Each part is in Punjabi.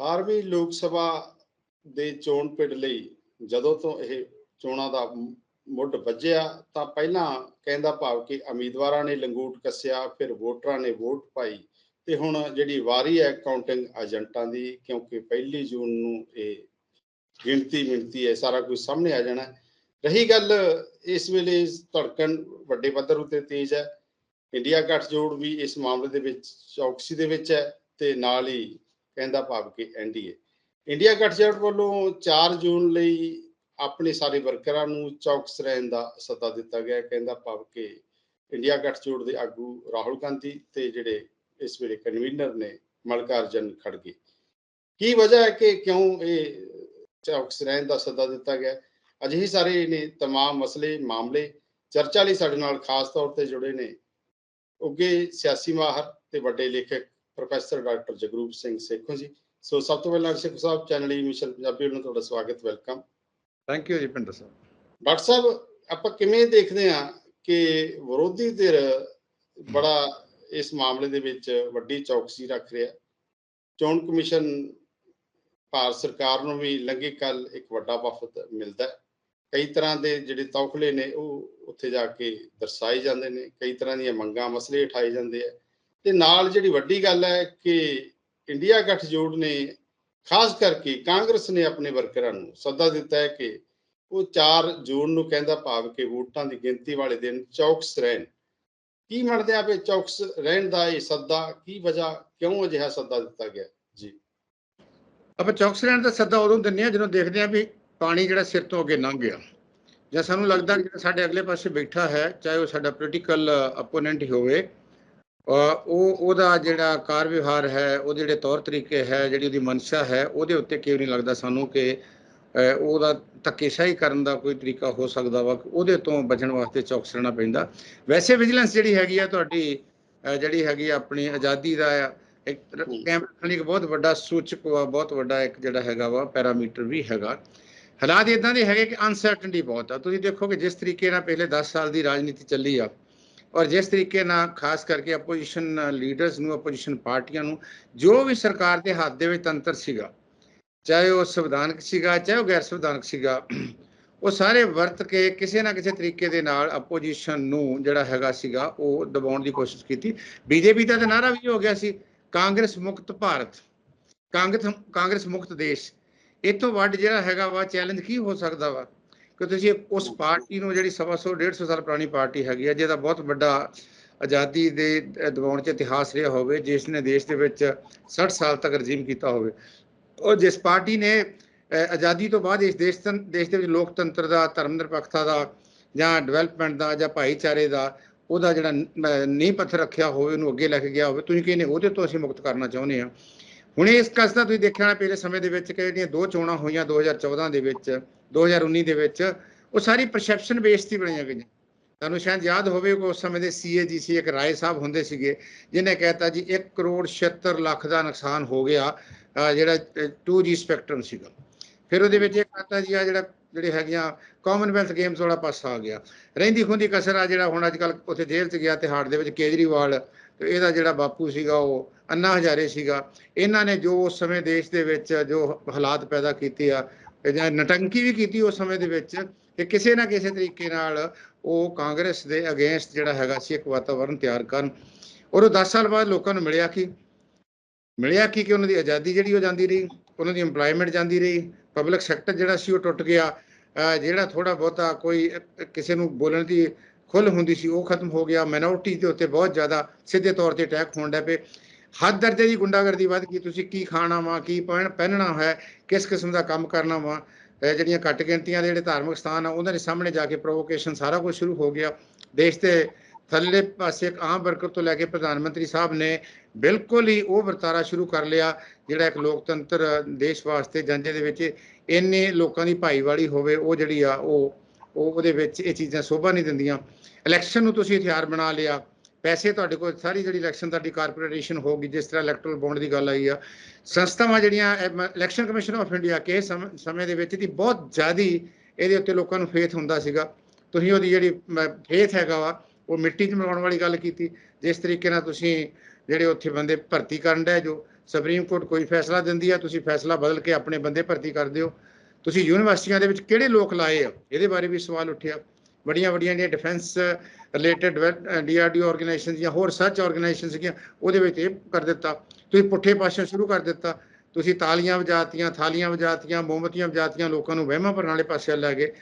18ਵੀਂ ਲੋਕ ਸਭਾ ਦੇ ਚੋਣ ਪਿੰਡ ਲਈ ਜਦੋਂ ਤੋਂ ਇਹ ਚੋਣਾਂ ਦਾ ਮੁੱਢ ਵੱਜਿਆ ਤਾਂ ਪਹਿਲਾਂ ਕਹਿੰਦਾ ਭਾਵ ਕਿ ਉਮੀਦਵਾਰਾਂ ਨੇ ਲੰਗੂਟ ਕੱਸਿਆ, ਫਿਰ ਵੋਟਰਾਂ ਨੇ ਵੋਟ ਪਾਈ ਤੇ ਹੁਣ ਜਿਹੜੀ ਵਾਰੀ ਹੈ ਕਾਊਂਟਿੰਗ ਏਜੰਟਾਂ ਦੀ, ਕਿਉਂਕਿ ਪਹਿਲੀ ਜੂਨ ਨੂੰ ਇਹ ਗਿਣਤੀ ਮਿਣਤੀ ਹੈ, ਸਾਰਾ ਕੁਝ ਸਾਹਮਣੇ ਆ ਜਾਣਾ। ਰਹੀ ਗੱਲ ਇਸ ਵੇਲੇ ਧੜਕਣ ਵੱਡੇ ਪੱਧਰ ਉੱਤੇ ਤੇਜ਼ ਹੈ। ਇੰਡੀਆ ਗੱਠਜੋੜ ਵੀ ਇਸ ਮਾਮਲੇ ਦੇ ਵਿੱਚ ਚੌਕਸੀ ਦੇ ਵਿੱਚ ਹੈ ਤੇ ਨਾਲ ਹੀ ਕਹਿੰਦਾ ਭਾਵ ਕਿ ਐਨਡੀਏ ਇੰਡੀਆ ਗੱਠਜੋੜ ਵੱਲੋਂ 4 ਜੂਨ ਲਈ ਆਪਣੇ ਸਾਰੇ ਵਰਕਰਾਂ ਨੂੰ ਚੌਕਸ ਰਹਿਣ ਦਾ ਸੱਦਾ ਦਿੱਤਾ ਗਿਆ ਹੈ। ਕਹਿੰਦਾ ਭਾਵ ਕਿ ਇੰਡੀਆ ਗੱਠਜੋੜ ਦੇ ਆਗੂ ਰਾਹੁਲ ਗਾਂਧੀ ਤੇ ਜਿਹੜੇ ਇਸ ਵੇਲੇ ਕਨਵੀਨਰ ਨੇ ਮਲਕਾਰਜਨ ਖੜਗੇ ਕੀ ਵਜ੍ਹਾ ਹੈ ਕਿ ਕਿਉਂ ਇਹ ਚੌਕਸ ਰਹਿਣ ਦਾ ਸੱਦਾ ਦਿੱਤਾ ਗਿਆ ਹੈ? ਅਜਿਹੇ ਸਾਰੇ ਨੇ तमाम ਮਸਲੇ ਮਾਮਲੇ ਚਰਚਾ ਲਈ ਸਾਡੇ ਨਾਲ ਖਾਸ ਤੌਰ ਤੇ ਜੁੜੇ ਨੇ ਉੱਗੇ ਸਿਆਸੀ ਮਾਹਰ ਤੇ ਵੱਡੇ ਲੇਖਕ professor doctor Jagroop Singh Sekhon ji. So ਸਭ ਤੋਂ ਪਹਿਲਾਂ Sekhon Sahib channel E Mission Punjabi ਵੱਲੋਂ ਤੁਹਾਡਾ ਸਵਾਗਤ ਵੈਲਕਮ। ਥੈਂਕ ਯੂ ਜੀ ਪਿੰਦਰ ਸਾਹਿਬ। ਡਾਕਟਰ ਸਾਹਿਬ ਆਪਾਂ ਕਿਵੇਂ ਦੇਖਦੇ ਹਾਂ ਕਿ ਵਿਰੋਧੀ ਧਿਰ ਬੜਾ ਇਸ ਮਾਮਲੇ ਦੇ ਵਿੱਚ ਵੱਡੀ ਚੌਕਸੀ ਰੱਖ ਰਿਹਾ ਚੋਣ ਕਮਿਸ਼ਨ ਭਾਰਤ ਸਰਕਾਰ ਨੂੰ ਵੀ ਲੰਘੇ ਕੱਲ ਇੱਕ ਵੱਡਾ ਵਫਦ ਮਿਲਦਾ ਹੈ। ਕਈ ਤਰ੍ਹਾਂ ਦੇ ਜਿਹੜੇ ਤੌਖਲੇ ਨੇ ਉਹ ਉੱਥੇ ਜਾ ਕੇ ਦਰਸਾਏ ਜਾਂਦੇ ਨੇ। ਕਈ ਤਰ੍ਹਾਂ ਦੀਆਂ ਮੰਗਾਂ ਮਸਲੇ ਉਠਾਏ ਜਾਂਦੇ ਆ। ਤੇ ਨਾਲ ਜਿਹੜੀ ਵੱਡੀ ਗੱਲ ਹੈ ਕਿ ਇੰਡੀਆ ਗੱਠਜੋੜ ਨੇ ਖਾਸ ਕਰਕੇ ਕਾਂਗਰਸ ਨੇ ਆਪਣੇ ਵਰਕਰਾਂ ਨੂੰ ਸੱਦਾ ਦਿੱਤਾ ਹੈ ਕਿ ਉਹ 4 ਜੂਨ ਨੂੰ ਕਹਿੰਦਾ ਭਾਵ ਕਿ ਵੋਟਾਂ ਦੀ ਗਿਣਤੀ ਵਾਲੇ ਦਿਨ ਚੌਕਸ ਰਹਿਣ। ਕੀ ਮੰਨਦੇ ਆ ਵੀ ਚੌਕਸ ਰਹਿਣ ਦਾ ਇਹ ਸੱਦਾ ਕੀ ਵਜ੍ਹਾ, ਕਿਉਂ ਅਜਿਹਾ ਸੱਦਾ ਦਿੱਤਾ ਗਿਆ? ਜੀ। ਆਪਾਂ ਚੌਕਸ ਰਹਿਣ ਦਾ ਸੱਦਾ ਉਦੋਂ ਦਿੰਦੇ ਆ ਜਦੋਂ ਦੇਖਦੇ ਆ ਵੀ ਪਾਣੀ ਜਿਹੜਾ ਸਿਰ ਤੋਂ ਅੱਗੇ ਲੰਘ ਗਿਆ। ਜਾਂ ਸਾਨੂੰ ਲੱਗਦਾ ਕਿ ਜਿਹੜਾ ਸਾਡੇ ਅਗਲੇ ਪਾਸੇ ਬੈਠਾ ਹੈ, ਚਾਹੇ ਉਹ ਸਾਡਾ ਪੋਲੀਟੀਕਲ ਅਪੋਨੈਂਟ ਹੀ ਹੋਵੇ ਉਹ ਉਹਦਾ ਜਿਹੜਾ ਕਾਰ ਵਿਵਹਾਰ ਹੈ ਉਹਦੇ ਜਿਹੜੇ ਤੌਰ ਤਰੀਕੇ ਹੈ ਜਿਹੜੀ ਉਹਦੀ ਮਨਸ਼ਾ ਹੈ ਉਹਦੇ ਉੱਤੇ ਕਿਉਂ ਨਹੀਂ ਲੱਗਦਾ ਸਾਨੂੰ ਕਿ ਉਹਦਾ ਧੱਕੇਸ਼ਾਹੀ ਕਰਨ ਦਾ ਕੋਈ ਤਰੀਕਾ ਹੋ ਸਕਦਾ ਵਾ ਉਹਦੇ ਤੋਂ ਬਚਣ ਵਾਸਤੇ ਚੌਕਸ ਰਹਿਣਾ ਪੈਂਦਾ। ਵੈਸੇ ਵਿਜੀਲੈਂਸ ਜਿਹੜੀ ਹੈਗੀ ਆ ਤੁਹਾਡੀ ਜਿਹੜੀ ਹੈਗੀ ਆਪਣੀ ਆਜ਼ਾਦੀ ਦਾ ਇੱਕ ਰੱਖਣ ਇੱਕ ਬਹੁਤ ਵੱਡਾ ਸੂਚਕ ਵਾ ਬਹੁਤ ਵੱਡਾ ਇੱਕ ਜਿਹੜਾ ਹੈਗਾ ਵਾ ਪੈਰਾਮੀਟਰ ਵੀ ਹੈਗਾ। ਹਾਲਾਤ ਇਦਾਂ ਦੇ ਹੈਗੇ ਕਿ ਅਨਸਰਟਨਟੀ ਬਹੁਤ ਆ। ਤੁਸੀਂ ਦੇਖੋ ਕਿ ਜਿਸ ਤਰੀਕੇ ਨਾਲ ਪਹਿਲੇ 10 ਸਾਲ ਦੀ ਰਾਜਨੀਤੀ ਚੱਲੀ ਆ ਔਰ ਜਿਸ ਤਰੀਕੇ ਨਾਲ ਖਾਸ ਕਰਕੇ ਆਪੋਜੀਸ਼ਨ ਲੀਡਰਸ ਨੂੰ ਆਪੋਜੀਸ਼ਨ ਪਾਰਟੀਆਂ ਨੂੰ, ਜੋ ਵੀ ਸਰਕਾਰ ਦੇ ਹੱਥ ਦੇ ਵਿੱਚ ਤੰਤਰ ਸੀਗਾ, ਚਾਹੇ ਉਹ ਸੰਵਿਧਾਨਕ ਸੀਗਾ, ਚਾਹੇ ਉਹ ਗੈਰ ਸੰਵਿਧਾਨਕ ਸੀਗਾ, ਉਹ ਸਾਰੇ ਵਰਤ ਕੇ ਕਿਸੇ ਨਾ ਕਿਸੇ ਤਰੀਕੇ ਦੇ ਨਾਲ ਆਪੋਜੀਸ਼ਨ ਨੂੰ ਜਿਹੜਾ ਹੈਗਾ ਸੀਗਾ, ਉਹ ਦਬਾਉਣ ਦੀ ਕੋਸ਼ਿਸ਼ ਕੀਤੀ। ਬੀਜੇਪੀ ਦਾ ਤਾਂ ਨਾਰਾ ਵੀ ਹੋ ਗਿਆ ਸੀ, ਕਾਂਗਰਸ ਮੁਕਤ ਭਾਰਤ, ਕਾਂਗਰਸ ਕਾਂਗਰਸ ਮੁਕਤ ਦੇਸ਼, ਇਹ ਤੋਂ ਵੱਡ ਜਿਹੜਾ ਹੈਗਾ ਵਾ ਚੈਲੰਜ ਕੀ ਹੋ ਸਕਦਾ ਵਾ? ਕਿ ਤੁਸੀਂ ਉਸ ਪਾਰਟੀ ਨੂੰ ਜਿਹੜੀ ਸਵਾ ਸੌ 150 ਸਾਲ ਪੁਰਾਣੀ ਪਾਰਟੀ ਹੈਗੀ ਆ ਜਿਹਦਾ ਬਹੁਤ ਵੱਡਾ ਆਜ਼ਾਦੀ ਦੇ ਦਿਵਾਉਣ ਚ ਇਤਿਹਾਸ ਰਿਹਾ ਹੋਵੇ ਜਿਸ ਨੇ ਦੇਸ਼ ਦੇ ਵਿੱਚ 60 ਸਾਲ ਤੱਕ ਰਜੀਮ ਕੀਤਾ ਹੋਵੇ। ਉਹ ਜਿਸ ਪਾਰਟੀ ਨੇ ਆਜ਼ਾਦੀ ਤੋਂ ਬਾਅਦ ਇਸ ਦੇਸ਼ ਤੰ- ਦੇਸ਼ ਦੇ ਵਿੱਚ ਲੋਕਤੰਤਰ ਦਾ ਧਰਮ ਨਿਰਪੱਖਤਾ ਦਾ ਜਾਂ ਡਿਵੈਲਪਮੈਂਟ ਦਾ ਜਾਂ ਭਾਈਚਾਰੇ ਦਾ ਉਹਦਾ ਜਿਹੜਾ ਨੀਂਹ ਪੱਥਰ ਰੱਖਿਆ ਹੋਵੇ ਉਹਨੂੰ ਅੱਗੇ ਲੈ ਕੇ ਗਿਆ ਹੋਵੇ ਤੁਸੀਂ ਕਹਿੰਦੇ ਉਹਦੇ ਤੋਂ ਅਸੀਂ ਮੁਕਤ ਕਰਨਾ ਚਾਹੁੰਦੇ ਹਾਂ। ਹੁਣ ਇਸ ਕਸ ਦਾ ਤੁਸੀਂ ਦੇਖਿਆ ਹੋਣਾ ਪਿਛਲੇ ਸਮੇਂ ਦੇ ਵਿੱਚ ਕਿ ਜਿਹੜੀਆਂ ਦੋ ਚੋਣਾਂ ਹੋਈਆਂ 2014 ਦੇ ਵਿੱਚ 2019 ਦੇ ਵਿੱਚ, ਉਹ ਸਾਰੀ ਪਰਸੈਪਸ਼ਨ ਬੇਸ ਤੇ ਬਣਾਈਆਂ ਗਈਆਂ। ਤੁਹਾਨੂੰ ਸ਼ਾਇਦ ਯਾਦ ਹੋਵੇ ਕਿ ਉਸ ਸਮੇਂ ਦੇ ਸੀਏਜੀਸੀ ਇੱਕ ਰਾਏ ਸਾਹਿਬ ਹੁੰਦੇ ਸੀਗੇ ਜਿਨੇ ਕਹਿਤਾ ਜੀ 1 ਕਰੋੜ 76 ਲੱਖ ਦਾ ਨੁਕਸਾਨ ਹੋ ਗਿਆ, ਅਹ ਜਿਹੜਾ 2G ਸਪੈਕਟਰਮ ਸੀਗਾ। ਫਿਰ ਉਹਦੇ ਵਿੱਚ ਇਹ ਕਹਤਾ ਜੀ ਆ ਜਿਹੜਾ, ਜਿਹੜੇ ਹੈਗੀਆਂ ਕਾਮਨਵੈਲਥ ਗੇਮਸ ਵਾਲਾ ਪਾਸਾ ਆ ਗਿਆ। ਰਹਿੰਦੀ ਖੁੰਦੀ ਕਸਰ ਆ ਜਿਹੜਾ ਹੁਣ ਅੱਜ ਕੱਲ ਉੱਥੇ ਜੇਲ੍ਹ 'ਚ ਗਿਆ ਤੇ ਹਾੜ ਦੇ ਵਿੱਚ ਕੇਜਰੀਵਾਲ, ਤੇ ਇਹਦਾ ਜਿਹੜਾ ਬਾਪੂ ਸੀਗਾ ਉਹ ਅੰਨਾ ਹਜ਼ਾਰੇ ਸੀਗਾ। ਇਹਨਾਂ ਨੇ ਜੋ ਉਸ ਸਮੇਂ ਦੇਸ਼ ਦੇ ਵਿੱਚ ਜੋ ਹਾਲਾਤ ਪੈਦਾ ਕੀਤੇ ਆ ਜਾਂ ਨਟੰਕੀ ਵੀ ਕੀਤੀ ਉਸ ਸਮੇਂ ਦੇ ਵਿੱਚ ਕਿ ਕਿਸੇ ਨਾ ਕਿਸੇ ਤਰੀਕੇ ਨਾਲ ਉਹ ਕਾਂਗਰਸ ਦੇ ਅਗੇਂਸਟ ਜਿਹੜਾ ਹੈਗਾ ਸੀ ਇੱਕ ਵਾਤਾਵਰਣ ਤਿਆਰ ਕਰਨ। ਔਰ ਉਹ 10 ਸਾਲ ਬਾਅਦ ਲੋਕਾਂ ਨੂੰ ਮਿਲਿਆ ਕੀ? ਮਿਲਿਆ ਕੀ ਕਿ ਉਹਨਾਂ ਦੀ ਆਜ਼ਾਦੀ ਜਿਹੜੀ ਉਹ ਜਾਂਦੀ ਰਹੀ, ਉਹਨਾਂ ਦੀ ਏਮਪਲੋਇਮੈਂਟ ਜਾਂਦੀ ਰਹੀ ਪਬਲਿਕ ਸੈਕਟਰ ਜਿਹੜਾ ਸੀ ਉਹ ਟੁੱਟ ਗਿਆ ਜਿਹੜਾ ਥੋੜਾ ਬਹੁਤਾ ਕੋਈ ਕਿਸੇ ਨੂੰ ਬੋਲਣ ਦੀ ਖੁੱਲ ਹੁੰਦੀ ਸੀ ਉਹ ਖਤਮ ਹੋ ਗਿਆ ਮਾਈਨੋਰਟੀ ਦੇ ਉੱਤੇ ਬਹੁਤ ਜ਼ਿਆਦਾ ਸਿੱਧੇ ਤੌਰ ਤੇ ਅਟੈਕ ਹੋਣ ਲੱਗ ਪਏ। ਹੱਦ ਦਰਜੇ ਦੀ ਗੁੰਡਾਗਰਦੀ ਵੱਧ ਗਈ, ਤੁਸੀਂ ਕੀ ਖਾਣਾ ਵਾ, ਕੀ ਪਹਿਨ, ਪਹਿਨਣਾ ਹੈ, ਕਿਸ ਕਿਸਮ ਦਾ ਕੰਮ ਕਰਨਾ ਵਾ ਇਹ ਜਿਹੜੀਆਂ ਘੱਟ ਗਿਣਤੀਆਂ ਦੇ ਜਿਹੜੇ ਧਾਰਮਿਕ ਸਥਾਨ ਆ, ਉਹਨਾਂ ਦੇ ਸਾਹਮਣੇ ਜਾ ਕੇ ਪ੍ਰੋਵੋਕੇਸ਼ਨ ਸਾਰਾ ਕੁਝ ਸ਼ੁਰੂ ਹੋ ਗਿਆ। ਦੇਸ਼ ਦੇ ਥੱਲੇ ਪਾਸੇ ਇੱਕ ਆਮ ਵਰਕਰ ਤੋਂ ਲੈ ਕੇ ਪ੍ਰਧਾਨ ਮੰਤਰੀ ਸਾਹਿਬ ਨੇ ਬਿਲਕੁਲ ਹੀ ਉਹ ਵਰਤਾਰਾ ਸ਼ੁਰੂ ਕਰ ਲਿਆ, ਜਿਹੜਾ ਇੱਕ ਲੋਕਤੰਤਰ ਦੇਸ਼ ਵਾਸਤੇ ਜਾਂਦੇ ਦੇ ਵਿੱਚ ਇੰਨੇ ਲੋਕਾਂ ਦੀ ਭਾਈਵਾਲੀ ਹੋਵੇ, ਉਹ ਜਿਹੜੀ ਆ, ਉਹ ਉਹ ਉਹਦੇ ਵਿੱਚ ਇਹ ਚੀਜ਼ਾਂ ਸ਼ੋਭਾ ਨਹੀਂ ਦਿੰਦੀਆਂ। ਇਲੈਕਸ਼ਨ ਨੂੰ ਤੁਸੀਂ ਹਥਿਆਰ ਬਣਾ ਲਿਆ। ਪੈਸੇ ਤੁਹਾਡੇ ਕੋਲ, ਸਾਰੀ ਜਿਹੜੀ ਇਲੈਕਸ਼ਨ ਤੁਹਾਡੀ ਕਾਰਪੋਰੇਸ਼ਨ ਹੋਗੀ ਜਿਸ ਤਰ੍ਹਾਂ ਇਲੈਕਟਰਲ ਬੌਂਡ ਦੀ ਗੱਲ ਆਈ ਆ, ਸੰਸਥਾਵਾਂ ਜਿਹੜੀਆਂ ਇਲੈਕਸ਼ਨ ਕਮਿਸ਼ਨ ਆਫ ਇੰਡੀਆ ਕੇ ਸਮੇਂ ਦੇ ਵਿੱਚ ਦੀ ਬਹੁਤ ਜ਼ਿਆਦੀ ਇਹਦੇ ਉੱਤੇ ਲੋਕਾਂ ਨੂੰ ਫੇਥ ਹੁੰਦਾ ਸੀਗਾ। ਤੁਸੀਂ ਉਹਦੀ ਜਿਹੜੀ ਫੇਥ ਹੈਗਾ ਵਾ, ਉਹ ਮਿੱਟੀ 'ਚ ਮਿਲਾਉਣ ਵਾਲੀ ਗੱਲ ਕੀਤੀ। ਜਿਸ ਤਰੀਕੇ ਨਾਲ ਤੁਸੀਂ ਜਿਹੜੇ ਉੱਥੇ ਬੰਦੇ ਭਰਤੀ ਕਰਨ ਦਾ ਜੋ ਸੁਪਰੀਮ ਕੋਰਟ ਕੋਈ ਫੈਸਲਾ ਦਿੰਦੀ ਆ, ਤੁਸੀਂ ਫੈਸਲਾ ਬਦਲ ਕੇ ਆਪਣੇ ਬੰਦੇ ਭਰਤੀ ਕਰ ਦਿਓ। ਤੁਸੀਂ ਯੂਨੀਵਰਸਿਟੀਆਂ ਦੇ ਵਿੱਚ ਕਿਹੜੇ ਲੋਕ ਲਾਏ ਆ? ਇਹਦੇ ਬਾਰੇ ਵੀ ਸਵਾਲ ਉੱਠਿਆ। ਬੜੀਆਂ ਵੱਡੀਆਂ ਜਿਹੜੀਆਂ ਡਿਫੈਂਸ ਰਿਲੇਟਡ ਡੀਆਰਡੀਓ ਆਰਗੇਨਾਈਜੇਸ਼ਨ ਜਾਂ ਹੋਰ ਸਰਚ ਆਰਗੇਨਾਈਜੇਸ਼ਨ ਸੀਗੀਆਂ, ਉਹਦੇ ਵਿੱਚ ਇਹ ਕਰ ਦਿੱਤਾ। ਤੁਸੀਂ ਪੁੱਠੇ ਪਾਸੇ ਸ਼ੁਰੂ ਕਰ ਦਿੱਤਾ। ਤੁਸੀਂ ਤਾਲੀਆਂ ਵਜਾਤੀਆਂ, ਥਾਲੀਆਂ ਵਜਾਤੀਆਂ, ਮੋਮਬਤੀਆਂ ਵਜਾਤੀਆਂ, ਲੋਕਾਂ ਨੂੰ ਵਹਿਮਾਂ ਭਰਨ ਵਾਲੇ ਪਾਸੇ ਲੈ ਗਏ।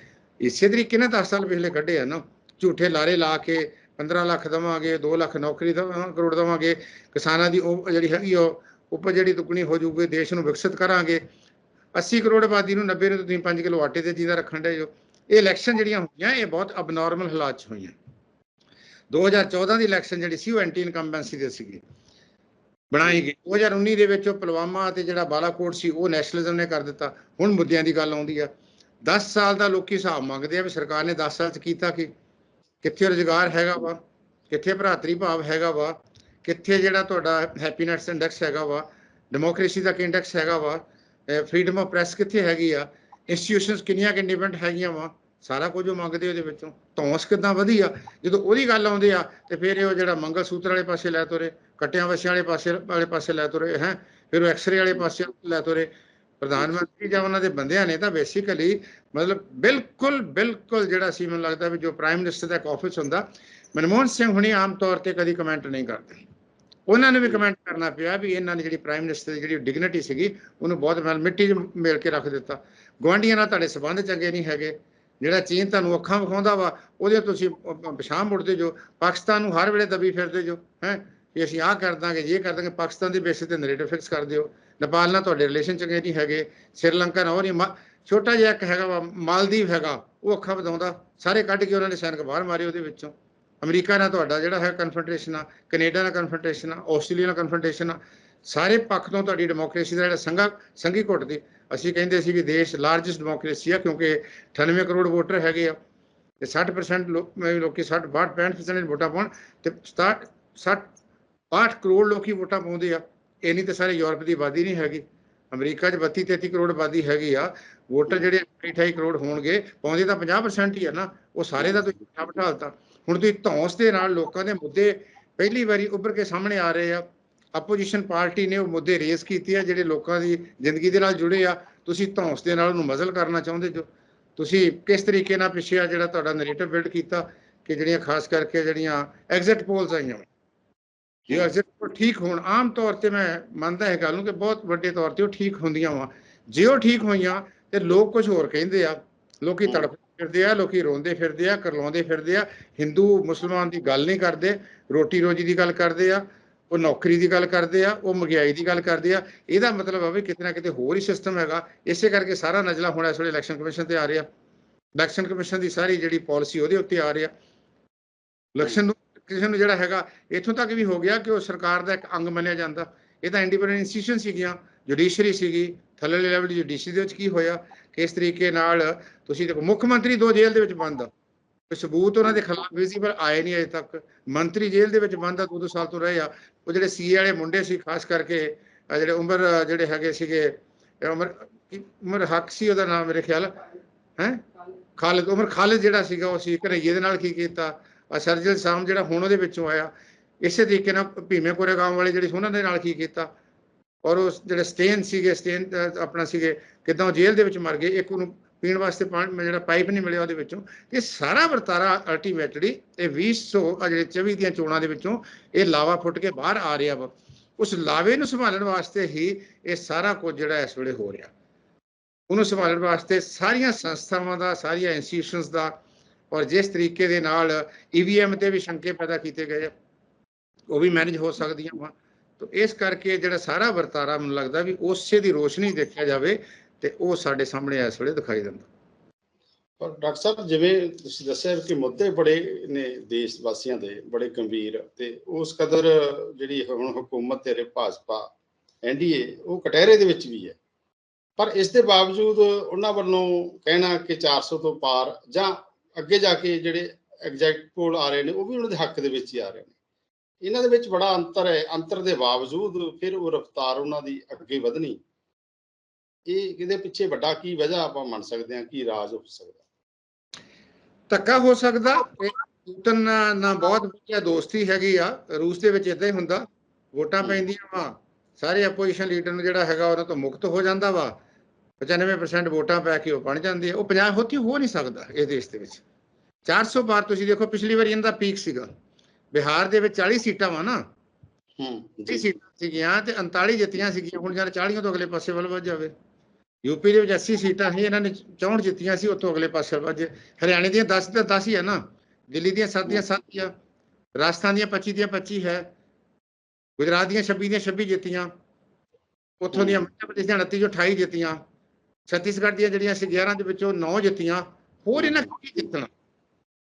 ਇਸੇ ਤਰੀਕੇ ਨਾਲ 10 ਸਾਲ ਪਿਛਲੇ ਕੱਢੇ ਆ ਨਾ। ਝੂਠੇ ਲਾਰੇ ਲਾ ਕੇ 15 ਲੱਖ ਦਵਾਂਗੇ 2 ਲੱਖ ਨੌਕਰੀ ਕਰੋੜ ਦਵਾਂਗੇ। ਕਿਸਾਨਾਂ ਦੀ ਉਹ ਜਿਹੜੀ ਹੈਗੀ ਉਹ ਉਪਜ ਜਿਹੜੀ ਦੁੱਗਣੀ ਹੋ ਜਾਊਗੀ, ਦੇਸ਼ ਨੂੰ ਵਿਕਸਿਤ ਕਰਾਂਗੇ। 80 ਕਰੋੜ ਆਬਾਦੀ ਨੂੰ 90 ਨੂੰ ਤੁਸੀਂ 5 ਕਿਲੋ ਆਟੇ ਤੇ ਜੀਦਾ ਰੱਖਣ ਦੇ ਜੋ ਇਹ ਇਲੈਕਸ਼ਨ ਜਿਹੜੀਆਂ ਹੋਈਆਂ, ਇਹ ਬਹੁਤ ਅਬਨੋਰਮਲ ਹਾਲਾਤ 'ਚ ਹੋਈਆਂ। 2014 ਦੀ ਇਲੈਕਸ਼ਨ ਜਿਹੜੀ ਸੀ, ਉਹ ਐਂਟੀ ਇਨਕੰਬੈਂਸੀ ਦੇ ਸੀਗੇ। ਬਣਾਈ ਗਈ। 2019 ਦੇ ਵਿੱਚ ਉਹ ਪੁਲਵਾਮਾ ਅਤੇ ਜਿਹੜਾ ਬਾਲਾਕੋਟ ਸੀ, ਉਹ ਨੈਸ਼ਨਲਿਜ਼ਮ ਨੇ ਕਰ ਦਿੱਤਾ। ਹੁਣ ਮੁੱਦਿਆਂ ਦੀ ਗੱਲ ਆਉਂਦੀ ਆ। 10 ਸਾਲ ਦਾ ਲੋਕੀ ਹਿਸਾਬ ਮੰਗਦੇ ਆ ਵੀ ਸਰਕਾਰ ਨੇ 10 ਸਾਲ 'ਚ ਕੀਤਾ ਕਿ? ਕਿੱਥੇ ਰੁਜ਼ਗਾਰ ਹੈਗਾ ਵਾ? ਕਿੱਥੇ ਭਰਾਤਰੀ ਭਾਵ ਹੈਗਾ ਵਾ? ਕਿੱਥੇ ਜਿਹੜਾ ਤੁਹਾਡਾ ਹੈਪੀਨੈਸ ਇੰਡੈਕਸ ਹੈਗਾ ਵਾ? ਡੈਮੋਕ੍ਰੇਸੀ ਦਾ ਇੰਡੈਕਸ ਹੈਗਾ ਵਾ? ਫਰੀडम ਆਫ ਪ੍ਰੈਸ ਕਿੱਥੇ ਹੈਗੀ ਆ? ਇੰਸਟੀਟਿਊਸ਼ਨਸ ਕਿੰਨੀਆਂ ਕਿ ਇੰਡੀਪੈਂਡੈਂਟ ਹੈਗੀਆਂ ਵਾ, ਸਾਰਾ ਕੁਝ ਉਹ ਮੰਗਦੇ ਉਹਦੇ ਵਿੱਚੋਂ। ਧੌਂਸ ਕਿਦਾਂ ਵਧੀ ਆ ਜਦੋਂ ਉਹਦੀ ਗੱਲ ਆਉਂਦੀ ਆ, ਤੇ ਫਿਰ ਇਹ ਉਹ ਜਿਹੜਾ ਮੰਗਲ ਸੂਤਰ ਵਾਲੇ ਪਾਸੇ ਲੈ ਤੁਰੇ, ਕਟਿਆਂ ਵਸਿਆਂ ਵਾਲੇ ਪਾਸੇ ਵਾਲੇ ਪਾਸੇ ਲੈ ਤੁਰੇ, ਹੈ? ਫਿਰ ਉਹ ਐਕਸਰੇ ਵਾਲੇ ਪਾਸੇ ਲੈ ਤੁਰੇ। ਪ੍ਰਧਾਨ ਮੰਤਰੀ ਜਾਂ ਉਹਨਾਂ ਦੇ ਬੰਦਿਆਂ ਨੇ ਤਾਂ ਬੇਸਿਕਲੀ ਮਤਲਬ ਬਿਲਕੁਲ ਬਿਲਕੁਲ ਜਿਹੜਾ ਸੀ, ਮੈਨੂੰ ਲੱਗਦਾ ਵੀ ਜੋ ਪ੍ਰਾਈਮ ਮਿਨਿਸਟਰ ਦਾ ਇੱਕ ਆਫਿਸ ਹੁੰਦਾ, ਮਨਮੋਹਨ ਸਿੰਘ ਹੁਣੀ ਆਮ ਤੌਰ ਤੇ ਕਦੀ ਕਮੈਂਟ ਨਹੀਂ ਕਰਦੇ। ਉਹਨਾਂ ਨੂੰ ਵੀ ਕਮੈਂਟ ਕਰਨਾ ਪਿਆ ਵੀ ਇਹਨਾਂ ਨੇ ਜਿਹੜੀ ਪ੍ਰਾਈਮ ਮਿਨਿਸਟਰ ਦੀ ਜਿਹੜੀ ਡਿਗਨਿਟੀ ਸੀਗੀ, ਉਹਨੂੰ ਬਹੁਤ ਮੈਂ ਮਿੱਟੀ 'ਚ ਮੇਲ ਕੇ ਰੱਖ ਦਿੱਤਾ। ਗਵਾਂਢੀਆਂ ਨਾਲ ਤੁਹਾਡੇ ਸਬੰਧ ਚੰਗੇ ਨਹੀਂ ਹੈਗੇ। ਜਿਹੜਾ ਚੀਨ ਤੁਹਾਨੂੰ ਅੱਖਾਂ ਵਿਖਾਉਂਦਾ ਵਾ, ਉਹਦੇ ਤੁਸੀਂ ਪਛਾਣ ਮੁੜਦੇ ਜੋ। ਪਾਕਿਸਤਾਨ ਨੂੰ ਹਰ ਵੇਲੇ ਦਬੀ ਫਿਰਦੇ ਜੋ, ਹੈ? ਕਿ ਅਸੀਂ ਆਹ ਕਰ ਦਾਂਗੇ ਇਹ ਕਰ ਦਾਂਗੇ, ਪਾਕਿਸਤਾਨ ਦੀ ਬੇਸਿਸ ਤੇ ਨੈਰੇਟਿਵ ਫਿਕਸ ਕਰ ਦਿਓ। ਨੇਪਾਲ ਨਾਲ ਤੁਹਾਡੇ ਰਿਲੇਸ਼ਨ ਚੰਗੇ ਨਹੀਂ ਹੈਗੇ। ਸ੍ਰੀਲੰਕਾ ਨਾਲ ਉਹ ਨਹੀਂ ਮਾ- ਛੋਟਾ ਜਿਹਾ ਇੱਕ ਹੈਗਾ ਵਾ, ਮਾਲਦੀਵ ਹੈਗਾ, ਉਹ ਅੱਖਾਂ ਵਧਾਉਂਦਾ। ਸਾਰੇ ਕੱਢ ਕੇ ਉਹਨਾਂ ਨੇ ਸੈਨਿਕ ਬਾਹਰ ਮਾਰੇ ਉਹਦੇ ਵਿੱਚੋਂ। ਅਮਰੀਕਾ ਨਾਲ ਤੁਹਾਡਾ ਜਿਹੜਾ ਹੈ ਕਨਫਰੰਟੇਸ਼ਨ ਆ, ਕੈਨੇਡਾ ਨਾਲ ਕਨਫਰੰਟੇਸ਼ਨ ਆ, ਆਸਟ੍ਰੇਲੀਆ ਨਾਲ ਕਨਫਰੰਟੇਸ਼ਨ ਆ। ਸਾਰੇ ਪੱਖ ਤੋਂ ਤੁਹਾਡੀ ਡੈਮੋਕ੍ਰੇਸੀ ਦਾ ਜਿਹੜਾ ਸੰਘਾ, ਸੰਘੀ ਘੁੱਟਦੀ ਅਸੀਂ ਕਹਿੰਦੇ ਸੀ ਵੀ ਦੇਸ਼ ਲਾਰਜੈਸਟ ਡੈਮੋਕ੍ਰੇਸੀ ਆ, ਕਿਉਂਕਿ 98 ਕਰੋੜ ਵੋਟਰ ਹੈਗੇ ਆ ਤੇ 60% ਲੋਕ ਲੋਕੀ 60 62 65% ਵੋਟਾਂ ਪਾਉਣ ਤੇ 67 60 62 ਕਰੋੜ ਲੋਕੀ ਵੋਟਾਂ ਪਾਉਂਦੇ ਆ। ਇੰਨੀ ਤਾਂ ਸਾਰੇ ਯੂਰਪ ਦੀ ਆਬਾਦੀ ਨਹੀਂ ਹੈਗੀ। ਅਮਰੀਕਾ 'ਚ 32 33 ਕਰੋੜ ਆਬਾਦੀ ਹੈਗੀ ਆ। ਵੋਟਰ ਜਿਹੜੇ 28 ਕਰੋੜ ਹੋਣਗੇ, ਪਾਉਂਦੇ ਤਾਂ 50% ਹੀ ਆ ਨਾ, ਉਹ ਸਾਰੇ ਦਾ ਤੁਸੀਂ ਬਿਠਾ ਬਿਠਾਲਤਾ ਹੁਣ ਤੁਸੀਂ ਧੌਂਸ ਦੇ ਨਾਲ ਲੋਕਾਂ ਦੇ ਮੁੱਦੇ ਪਹਿਲੀ ਵਾਰੀ ਉੱਭਰ ਕੇ ਸਾਹਮਣੇ ਆ ਰਹੇ ਆ। ਆਪੋਜੀਸ਼ਨ ਪਾਰਟੀ ਨੇ ਉਹ ਮੁੱਦੇ ਰੇਸ ਕੀਤੇ ਆ ਜਿਹੜੇ ਲੋਕਾਂ ਦੀ ਜ਼ਿੰਦਗੀ ਦੇ ਨਾਲ ਜੁੜੇ ਆ। ਤੁਸੀਂ ਧੌਂਸ ਦੇ ਨਾਲ ਉਹਨੂੰ ਮਜ਼ਲ ਕਰਨਾ ਚਾਹੁੰਦੇ ਜੋ। ਤੁਸੀਂ ਕਿਸ ਤਰੀਕੇ ਨਾਲ ਪਿੱਛੇ ਆ ਜਿਹੜਾ ਤੁਹਾਡਾ ਨੈਰੇਟਿਵ ਬਿਲਡ ਕੀਤਾ ਕਿ ਜਿਹੜੀਆਂ ਖਾਸ ਕਰਕੇ ਜਿਹੜੀਆਂ ਐਗਜ਼ਿਟ ਪੋਲਸ ਆਈਆਂ ਜੇ ਐਗਜ਼ਿਟ ਪੋਲ ਠੀਕ ਹੋਣ ਆਮ ਤੌਰ ਤੇ ਮੈਂ ਮੰਨਦਾ ਇਹ ਗੱਲ ਨੂੰ ਕਿ ਬਹੁਤ ਵੱਡੇ ਤੌਰ ਤੇ ਉਹ ਠੀਕ ਹੁੰਦੀਆਂ ਵਾ। ਜੇ ਉਹ ਠੀਕ ਹੋਈਆਂ ਤੇ ਲੋਕ ਕੁਝ ਹੋਰ ਕਹਿੰਦੇ ਆ। ਲੋਕੀ ਤੜਫ ਫਿਰਦੇ ਆ ਲੋਕੀ ਰੋਂਦੇ ਫਿਰਦੇ ਆ ਕਰਲਾਉਂਦੇ ਫਿਰਦੇ ਆ। ਹਿੰਦੂ ਮੁਸਲਮਾਨ ਦੀ ਗੱਲ ਨਹੀਂ ਕਰਦੇ ਰੋਟੀ ਰੋਜੀ ਦੀ ਗੱਲ ਕਰਦੇ ਆ। ਉਹ ਨੌਕਰੀ ਦੀ ਗੱਲ ਕਰਦੇ ਆ, ਉਹ ਮਹਿੰਗਾਈ ਦੀ ਗੱਲ ਕਰਦੇ ਆ, ਇਹਦਾ ਮਤਲਬ ਆ ਵੀ ਕਿਤੇ ਨਾ ਕਿਤੇ ਹੋਰ ਹੀ ਸਿਸਟਮ ਹੈਗਾ। ਇਸੇ ਕਰਕੇ ਸਾਰਾ ਨਜ਼ਲਾ ਹੁਣ ਇਸ ਵੇਲੇ ਇਲੈਕਸ਼ਨ ਕਮਿਸ਼ਨ ਤੇ ਆ ਰਿਹਾ। ਇਲੈਕਸ਼ਨ ਕਮਿਸ਼ਨ ਦੀ ਸਾਰੀ ਜਿਹੜੀ ਪਾਲਿਸੀ ਉਹਦੇ ਉੱਤੇ ਆ ਰਿਹਾ। ਇਲੈਕਸ਼ਨ ਨੂੰ ਕਿਸੇ ਨੂੰ ਜਿਹੜਾ ਹੈਗਾ, ਇੱਥੋਂ ਤੱਕ ਵੀ ਹੋ ਗਿਆ ਕਿ ਉਹ ਸਰਕਾਰ ਦਾ ਇੱਕ ਅੰਗ ਮੰਨਿਆ ਜਾਂਦਾ। ਇਹ ਤਾਂ ਇੰਡੀਪੈਂਡੈਂਟ ਇੰਸਟੀਟਿਊਸ਼ਨ ਸੀਗੀਆਂ ਜੁਡੀਸ਼ਰੀ ਸੀਗੀ ਥੱਲੇ ਲੈਵਲ ਦੀ ਜੁਡੀਸ਼ਰੀ ਦੇ ਵਿੱਚ ਕੀ ਹੋਇਆ, ਕਿਸ ਤਰੀਕੇ ਨਾਲ ਤੁਸੀਂ ਦੇਖੋ, ਮੁੱਖ ਮੰਤਰੀ ਦੋ ਜੇਲ੍ਹ ਦੇ ਵਿੱਚ ਬੰਦ ਆ। ਸਬੂਤ ਉਹਨਾਂ ਦੇ ਖਿਲਾਫ ਵਿਜ਼ੀਬਲ ਆਏ ਨਹੀਂ ਅਜੇ ਤੱਕ। ਮੰਤਰੀ ਜੇਲ੍ਹ ਦੇ ਵਿੱਚ ਬੰਦ ਆ, ਦੋ ਦੋ ਸਾਲ ਤੋਂ ਰਹੇ ਆ। ਉਹ ਜਿਹੜੇ ਸੀਏ ਵਾਲੇ ਮੁੰਡੇ ਸੀ, ਖਾਸ ਕਰਕੇ ਜਿਹੜੇ ਉਮਰ ਜਿਹੜੇ ਹੈਗੇ ਸੀਗੇ ਉਮਰ ਉਮਰ ਹੱਕ ਸੀ ਉਹਦਾ ਨਾਮ ਮੇਰੇ ਖਿਆਲ, ਹੈ? ਖਾਲਿਦ ਉਮਰ ਖਾਲਿਦ ਜਿਹੜਾ ਸੀਗਾ ਉਹ ਸੀ ਘਨਈਏ ਦੇ ਨਾਲ ਕੀ ਕੀਤਾ ਆ ਸਰਜਲ ਸਾਮ ਜਿਹੜਾ ਹੁਣ ਉਹਦੇ ਵਿੱਚੋਂ ਆਇਆ, ਇਸੇ ਤਰੀਕੇ ਨਾਲ ਭੀਮੇ ਕੋਰੇਗਾਮ ਵਾਲੇ ਜਿਹੜੇ ਸੀ, ਉਹਨਾਂ ਦੇ ਨਾਲ ਕੀ ਕੀਤਾ, ਔਰ ਉਹ ਜਿਹੜੇ ਸਟੇਨ ਸੀਗੇ, ਸਟੇਨ ਆਪਣਾ ਸੀਗੇ, ਕਿਦਾਂ ਉਹ ਜੇਲ੍ਹ ਦੇ ਵਿੱਚ ਮਰ ਗਏ, ਇੱਕ ਉਹਨੂੰ ਪੀਣ ਵਾਸਤੇ ਪਾਣੀ ਜਿਹੜਾ ਪਾਈਪ ਨਹੀਂ ਮਿਲਿਆ ਉਹਦੇ ਵਿੱਚੋਂ ਇਹ ਸਾਰਾ ਵਰਤਾਰਾ ਅਲਟੀਮੇਟਲੀ ਇਹ 2000 ਆ ਜਿਹੜੇ 24 ਦੀਆਂ ਚੋਣਾਂ ਦੇ ਵਿੱਚੋਂ ਇਹ ਲਾਵਾ ਫੁੱਟ ਕੇ ਬਾਹਰ ਆ ਰਿਹਾ ਵਾ। ਉਸ ਲਾਵੇ ਨੂੰ ਸੰਭਾਲਣ ਵਾਸਤੇ ਹੀ ਇਹ ਸਾਰਾ ਕੁਝ ਜਿਹੜਾ ਇਸ ਵੇਲੇ ਹੋ ਰਿਹਾ। ਉਹਨੂੰ ਸੰਭਾਲਣ ਵਾਸਤੇ ਸਾਰੀਆਂ ਸੰਸਥਾਵਾਂ ਦਾ ਸਾਰੀਆਂ ਇੰਸਟੀਟਿਊਸ਼ਨਸ ਦਾ ਔਰ ਜਿਸ ਤਰੀਕੇ ਦੇ ਨਾਲ ਈਵੀਐਮ ਤੇ ਵੀ ਸ਼ੰਕੇ ਪੈਦਾ ਕੀਤੇ ਗਏ ਆ, ਉਹ ਵੀ ਮੈਨੇਜ ਹੋ ਸਕਦੀਆਂ ਵਾ। ਤਾਂ ਇਸ ਕਰਕੇ ਜਿਹੜਾ ਸਾਰਾ ਵਰਤਾਰਾ ਮੈਨੂੰ ਲੱਗਦਾ ਵੀ ਉਸੇ ਦੀ ਰੋਸ਼ਨੀ ਦੇਖਿਆ ਜਾਵੇ ਤੇ ਉਹ ਸਾਡੇ ਸਾਹਮਣੇ ਇਸ ਵੇਲੇ ਦਿਖਾਈ ਦਿੰਦਾ। ਪਰ ਡਾਕਟਰ ਸਾਹਿਬ, ਜਿਵੇਂ ਤੁਸੀਂ ਦੱਸਿਆ ਕਿ ਮੁੱਦੇ ਬੜੇ ਨੇ ਦੇਸ਼ ਵਾਸੀਆਂ ਦੇ, ਬੜੇ ਗੰਭੀਰ ਤੇ ਉਸ ਕਦਰ ਜਿਹੜੀ ਹੁਣ ਹਕੂਮਤ ਤੇਰੇ ਭਾਜਪਾ, ਐਨਡੀਏ, ਉਹ ਕਟਹਿਰੇ ਦੇ ਵਿੱਚ ਵੀ ਹੈ। ਪਰ ਇਸ ਦੇ ਬਾਵਜੂਦ ਉਹਨਾਂ ਵੱਲੋਂ ਕਹਿਣਾ ਕਿ 400 ਤੋਂ ਪਾਰ ਜਾਂ ਅੱਗੇ ਜਾ ਕੇ ਜਿਹੜੇ ਐਗਜ਼ੈਕਟ ਪੋਲ ਆ ਰਹੇ ਨੇ, ਉਹ ਵੀ ਉਹਨਾਂ ਦੇ ਹੱਕ ਦੇ ਵਿੱਚ ਹੀ ਆ ਰਹੇ ਨੇ। ਇਹਨਾਂ ਦੇ ਵਿੱਚ ਬੜਾ ਅੰਤਰ ਹੈ। ਅੰਤਰ ਦੇ ਬਾਵਜੂਦ ਫਿਰ ਉਹ ਰਫਤਾਰ ਉਹਨਾਂ ਦੀ ਅੱਗੇ ਵਧਣੀ ਇਹ ਇਹਦੇ ਪਿੱਛੇ ਵੱਡਾ ਕੀ ਵਜ੍ਹਾ ਆਪਾਂ ਮੰਨ ਸਕਦੇ ਹਾਂ ਕੀ ਰਾਜ ਹੋ ਸਕਦਾ? ਧੱਕਾ ਹੋ ਸਕਦਾ ਪੁਤਨ ਨਾਲ ਬਹੁਤ ਵਧੀਆ ਦੋਸਤੀ ਹੈਗੀ ਆ ਰੂਸ ਦੇ ਵਿੱਚ ਇਦਾਂ ਹੀ ਹੁੰਦਾ ਵੋਟਾਂ ਪੈਂਦੀਆਂ ਵਾ ਸਾਰੇ ਆਪੋਜੀਸ਼ਨ ਲੀਡਰ ਨੂੰ ਜਿਹੜਾ ਹੈਗਾ ਉਹਨਾਂ ਤੋਂ ਮੁਕਤ ਹੋ ਜਾਂਦਾ ਵਾ 95% ਵੋਟਾਂ ਪੈ ਕੇ ਉਹ ਬਣ ਜਾਂਦੇ ਆ ਉਹ ਪੰਜਾਬ ਹੋਤੀ ਹੋ ਨਹੀਂ ਸਕਦਾ ਇਹ ਦੇਸ਼ ਦੇ ਵਿੱਚ। 400 ਪਾਰ ਤੁਸੀਂ ਦੇਖੋ ਪਿਛਲੀ ਵਾਰੀ ਇਹਦਾ ਪੀਕ ਸੀਗਾ ਬਿਹਾਰ ਦੇ ਵਿੱਚ 40 ਸੀਟਾਂ ਵਾ ਨਾ। ਹੂੰ 30 ਜੀ। ਸੀਟਾਂ ਸੀਗੀਆਂ ਤੇ 39 ਜਿੱਤੀਆਂ ਸੀਗੀਆਂ ਹੁਣ ਜਦ 40 ਤੋਂ ਅਗਲੇ ਪਾਸੇ ਵੱਲ ਵੱਧ ਜਾਵੇ। ਯੂਪੀ ਦੇ ਵਿੱਚ 80 ਸੀਟਾਂ ਸੀ ਇਹਨਾਂ ਨੇ 64 ਜਿੱਤੀਆਂ ਸੀ ਉੱਥੋਂ ਅਗਲੇ ਪਾਸੇ ਜਾਏ ਹਰਿਆਣੇ ਦੀਆਂ 10 ਤੇ 10 ਹੀ ਹੈ ਨਾ। ਦਿੱਲੀ ਦੀਆਂ 7 ਦੀਆਂ 7 ਹੀ ਆ। ਰਾਜਸਥਾਨ ਦੀਆਂ 25 ਦੀਆਂ 25 ਹੈ। ਗੁਜਰਾਤ ਦੀਆਂ 26 ਦੀਆਂ 26 ਜਿੱਤੀਆਂ। ਉੱਥੋਂ ਦੀਆਂ ਮੱਧ ਪ੍ਰਦੇਸ਼ ਦੀਆਂ 29 ਜੋ 28 ਜਿੱਤੀਆਂ। ਛੱਤੀਸਗੜ੍ਹ ਦੀਆਂ ਜਿਹੜੀਆਂ ਸੀ 11 ਦੇ ਵਿੱਚੋਂ 9 ਜਿੱਤੀਆਂ। ਹੋਰ ਇਹਨਾਂ ਕੀ ਜਿੱਤਣਾ?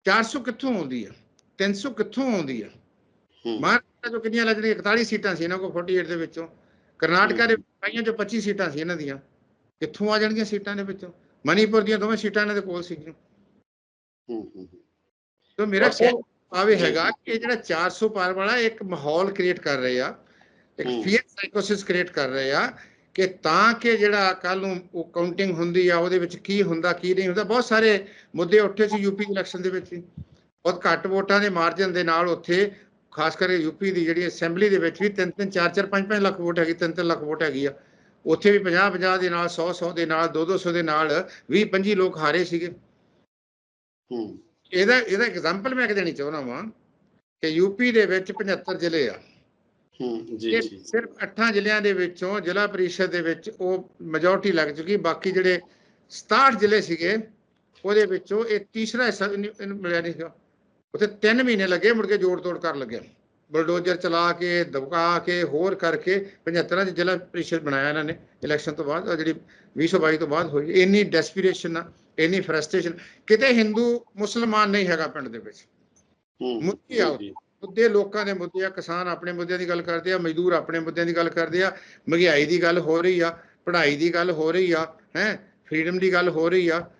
400 ਕਿੱਥੋਂ ਆਉਂਦੀ ਆ? 300 ਕਿੱਥੋਂ ਆਉਂਦੀ ਆ? ਹੂੰ। ਮਹਾਰਾਸ਼ਟਰ ਚੋਂ ਕਿੰਨੀਆਂ ਲੱਗਣੀਆਂ 41 ਸੀਟਾਂ ਸੀ ਇਹਨਾਂ ਕੋਲ 48 ਦੇ ਵਿੱਚੋਂ। ਕਰਨਾਟਕਾ ਦੇ ਪਾਈਆਂ ਚੋਂ 25 ਸੀਟਾਂ ਸੀ ਇਹਨਾਂ ਦੀਆਂ। ਕਿੱਥੋਂ ਆ ਜਾਣਗੀਆਂ ਸੀਟਾਂ ਦੇ ਵਿੱਚੋਂ ਮਨੀਪੁਰ ਦੀਆਂ ਦੋਵੇਂ ਸੀਟਾਂ ਇਹਨਾਂ ਦੇ ਕੋਲ ਸੀਗੀਆਂ ਹੂੰ ਹੂੰ ਤਾਂ ਮੇਰਾ ਆਵੇ ਜੀ। ਹੈਗਾ ਕਿ ਜਿਹੜਾ 400 ਪਾਰ ਵਾਲਾ ਇੱਕ ਮਾਹੌਲ ਕ੍ਰੀਏਟ ਕਰ ਰਹੇ ਆ ਇੱਕ। ਫੀਅਰ ਸਾਈਕੋਸਿਸ ਕ੍ਰੀਏਟ ਕਰ ਰਹੇ ਆ ਕਿ ਤਾਂ ਕਿ ਜਿਹੜਾ ਕੱਲ ਨੂੰ ਉਹ ਕਾਊਂਟਿੰਗ ਹੁੰਦੀ ਆ ਉਹਦੇ ਵਿੱਚ ਕੀ ਹੁੰਦਾ ਕੀ ਨਹੀਂ ਹੁੰਦਾ ਬਹੁਤ ਸਾਰੇ ਮੁੱਦੇ ਉੱਠੇ ਸੀ ਯੂਪੀ ਇਲੈਕਸ਼ਨ ਦੇ ਵਿੱਚ ਬਹੁਤ ਘੱਟ ਵੋਟਾਂ ਦੇ ਮਾਰਜਨ ਦੇ ਨਾਲ ਉੱਥੇ ਖਾਸ ਕਰਕੇ ਯੂਪੀ ਦੀ ਜਿਹੜੀ ਅਸੈਂਬਲੀ ਦੇ ਵਿੱਚ ਵੀ 3 3 4 4 5 5 ਲੱਖ ਵੋਟ ਹੈਗੀ 3 3 ਲੱਖ ਵੋਟ ਹੈਗੀ ਆ ਉੱਥੇ ਵੀ 50 50 ਦੇ ਨਾਲ 100 100 ਦੇ ਨਾਲ 2 200 ਦੇ ਨਾਲ 20 25 ਲੋਕ ਹਾਰੇ ਸੀਗੇ। ਹੂੰ। ਇਹਦਾ ਇਹਦਾ ਐਗਜ਼ਾਮਪਲ ਮੈਂ ਇੱਕ ਦੇਣੀ ਚਾਹੁੰਦਾ ਵਾਂ ਕਿ ਯੂਪੀ ਦੇ ਵਿੱਚ 75 ਜ਼ਿਲ੍ਹੇ ਆ। ਹੂੰ ਜੀ ਜੀ। ਸਿਰਫ 8 ਜ਼ਿਲ੍ਹਿਆਂ ਦੇ ਵਿੱਚੋਂ ਜ਼ਿਲ੍ਹਾ ਪਰਿਸ਼ਦ ਦੇ ਵਿੱਚ ਉਹ ਮੈਜੋਰਟੀ ਲੱਗ ਚੁੱਕੀ ਬਾਕੀ ਜਿਹੜੇ 67 ਜ਼ਿਲ੍ਹੇ ਸੀਗੇ ਉਹਦੇ ਵਿੱਚੋਂ ਇਹ ਤੀਸਰਾ ਹਿੱਸਾ ਮਿਲਿਆ ਨਹੀਂ ਉੱਥੇ 3 ਮਹੀਨੇ ਲੱਗੇ ਮੁੜ ਕੇ ਜੋੜ ਤੋੜ ਕਰ ਲੱਗੇ। ਬਲਡੋਜ਼ਰ ਚਲਾ ਕੇ ਦਬਕਾ ਕੇ ਹੋਰ ਕਰਕੇ 75 ਚ ਜ਼ਿਲ੍ਹਾ ਪਰਿਸ਼ਦ ਬਣਾਇਆ ਇਹਨਾਂ ਨੇ ਇਲੈਕਸ਼ਨ ਤੋਂ ਬਾਅਦ ਜਿਹੜੀ 2022 ਤੋਂ ਬਾਅਦ ਹੋਈ ਇੰਨੀ ਡੈਸਪੀਰੇਸ਼ਨ ਆ ਇੰਨੀ ਫਰਸਟ੍ਰੇਸ਼ਨ ਕਿਤੇ ਹਿੰਦੂ ਮੁਸਲਮਾਨ ਨਹੀਂ ਹੈਗਾ ਪਿੰਡ ਦੇ ਵਿੱਚ। ਮੁੱਦੀ ਆ। ਮੁੱਦੇ ਲੋਕਾਂ ਦੇ ਮੁੱਦੇ ਆ ਕਿਸਾਨ ਆਪਣੇ ਮੁੱਦਿਆਂ ਦੀ ਗੱਲ ਕਰਦੇ ਆ ਮਜ਼ਦੂਰ ਆਪਣੇ ਮੁੱਦਿਆਂ ਦੀ ਗੱਲ ਕਰਦੇ ਆ ਮਹਿੰਗਾਈ ਦੀ ਗੱਲ ਹੋ ਰਹੀ ਆ ਪੜ੍ਹਾਈ ਦੀ ਗੱਲ ਹੋ ਰਹੀ ਆ ਹੈ ਫਰੀडम ਦੀ ਗੱਲ ਹੋ ਰਹੀ ਆ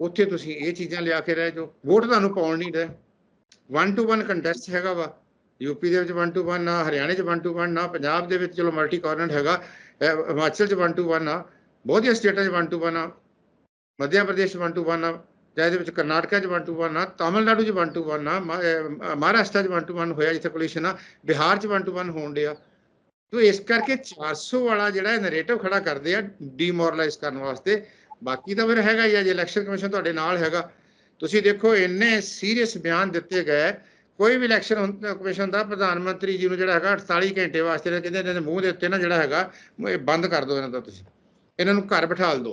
ਉੱਥੇ ਤੁਸੀਂ ਇਹ ਚੀਜ਼ਾਂ ਲਿਆ ਕੇ ਰਹਿ ਜੋ ਵੋਟ ਤੁਹਾਨੂੰ ਪਾਉਣ ਨਹੀਂ ਦੇ 1 ਟੂ 1 ਕੰਟੈਸਟ ਹੈਗਾ ਵਾ। ਯੂਪੀ ਦੇ ਵਿੱਚ 1 ਟੂ 1 ਆ ਹਰਿਆਣੇ 'ਚ 1 ਟੂ 1 ਆ ਪੰਜਾਬ ਦੇ ਵਿੱਚ ਚਲੋ ਮਲਟੀ ਕਾਰਨਰ ਹੈਗਾ ਹਿਮਾਚਲ 'ਚ 1 ਟੂ 1 ਆ, ਬਹੁਤੀਆਂ ਸਟੇਟਾਂ 'ਚ 1 ਟੂ 1 ਆ, ਮੱਧਿਆ ਪ੍ਰਦੇਸ਼ 'ਚ 1 ਟੂ 1 ਆ ਜਿਹਦੇ ਵਿੱਚ ਕਰਨਾਟਕਾ 'ਚ 1 ਟੂ 1 ਆ, ਤਾਮਿਲਨਾਡੂ 'ਚ 1 ਟੂ 1 ਆ ਮਹਾ- ਅਹ ਮਹਾਰਾਸ਼ਟਰ 'ਚ 1 ਟੂ 1 ਹੋਇਆ ਜਿੱਥੇ ਕੋਲੀਸ਼ਨ ਆ, ਬਿਹਾਰ 'ਚ 1 ਟੂ 1 ਹੋਣ ਡਿਆ। ਤੋ ਇਸ ਕਰਕੇ 400 ਵਾਲਾ ਜਿਹੜਾ ਨੈਰੇਟਿਵ ਖੜਾ ਕਰਦੇ ਆ ਡੀਮੋਰਲਾਈਜ਼ ਕਰਨ ਵਾਸਤੇ। ਬਾਕੀ ਤਾਂ ਫਿਰ ਹੈਗਾ ਹੀ ਆ, ਜੇ ਇਲੈਕਸ਼ਨ ਕਮਿਸ਼ਨ ਤੁਹਾਡੇ ਨਾਲ ਹੈਗਾ। ਤੁਸੀਂ ਦੇਖੋ, ਇੰਨੇ ਸੀਰੀਅਸ ਬਿਆਨ ਦਿੱਤੇ ਗਏ ਕੋਈ ਵੀ ਇਲੈਕਸ਼ਨ ਕਮਿਸ਼ਨ ਦਾ ਪ੍ਰਧਾਨ ਮੰਤਰੀ ਜੀ ਨੂੰ ਜਿਹੜਾ ਹੈਗਾ 48 ਘੰਟੇ ਵਾਸਤੇ ਤਾਂ ਕਹਿੰਦੇ ਇਹਨਾਂ ਦੇ ਮੂੰਹ ਦੇ ਉੱਤੇ ਨਾ ਜਿਹੜਾ ਹੈਗਾ ਇਹ ਬੰਦ ਕਰ ਦਿਓ ਇਹਨਾਂ ਦਾ ਤੁਸੀਂ। ਇਹਨਾਂ ਨੂੰ ਘਰ ਬਿਠਾ ਦਿਓ।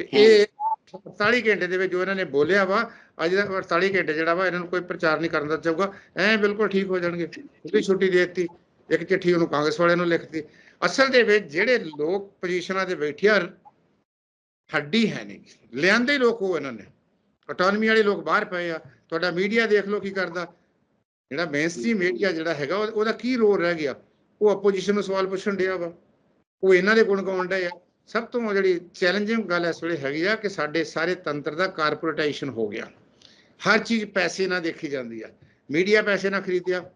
ਕਿ ਇਹ 48 ਘੰਟੇ ਦੇ ਵਿੱਚ ਜੋ ਇਹਨਾਂ ਨੇ ਬੋਲਿਆ ਵਾ ਅੱਜ ਦਾ 48 ਘੰਟੇ ਜਿਹੜਾ ਵਾ ਇਹਨਾਂ ਨੂੰ ਕੋਈ ਪ੍ਰਚਾਰ ਨਹੀਂ ਕਰਨ ਦਾ ਚਾਹੂਗਾ ਐ ਬਿਲਕੁਲ ਠੀਕ ਹੋ ਜਾਣਗੇ। ਉਹਦੀ ਛੁੱਟੀ ਦੇ ਦਿੱਤੀ ਇੱਕ ਚਿੱਠੀ ਉਹਨੂੰ ਕਾਂਗਰਸ ਵਾਲਿਆਂ ਨੂੰ ਲਿਖਤੀ। ਅਸਲ ਦੇ ਵਿੱਚ ਜਿਹੜੇ ਲੋਕ ਪੋਜੀਸ਼ਨਾਂ ਤੇ ਬੈਠੇ ਆ ਹੱਡੀ ਹੈ ਨਹੀਂ। ਲਿਆਂਦੇ ਲੋਕ ਉਹ ਇਹਨਾਂ ਨੇ। ਆਟੋਨਮੀ ਵਾਲੇ ਲੋਕ ਬਾਹਰ ਪਏ ਆ। ਤੁਹਾਡਾ ਮੀਡੀਆ ਦੇਖ ਲਓ ਕੀ ਕਰਦਾ। ਜਿਹੜਾ ਮੇਨਸਟ੍ਰੀਮ ਮੀਡੀਆ ਜਿਹੜਾ ਹੈਗਾ ਉਹਦਾ ਕੀ ਰੋਲ ਰਹਿ ਗਿਆ? ਉਹ ਆਪੋਜੀਸ਼ਨ ਨੂੰ ਸਵਾਲ ਪੁੱਛਣ ਡਿਆ ਵਾ। ਉਹ ਇਹਨਾਂ ਦੇ ਗੁਣ ਗਾਉਣ ਡਿਆ ਸਭ ਤੋਂ ਜਿਹੜੀ ਚੈਲੰਜਿੰਗ ਗੱਲ ਇਸ ਵੇਲੇ ਹੈਗੀ ਆ ਕਿ ਸਾਡੇ ਸਾਰੇ ਤੰਤਰ ਦਾ ਕਾਰਪੋਰੇਟਾਈਜੇਸ਼ਨ ਹੋ ਗਿਆ। ਹਰ ਚੀਜ਼ ਪੈਸੇ ਨਾਲ ਦੇਖੀ ਜਾਂਦੀ ਆ। ਮੀਡੀਆ ਪੈਸੇ ਨਾਲ ਖਰੀਦਿਆ।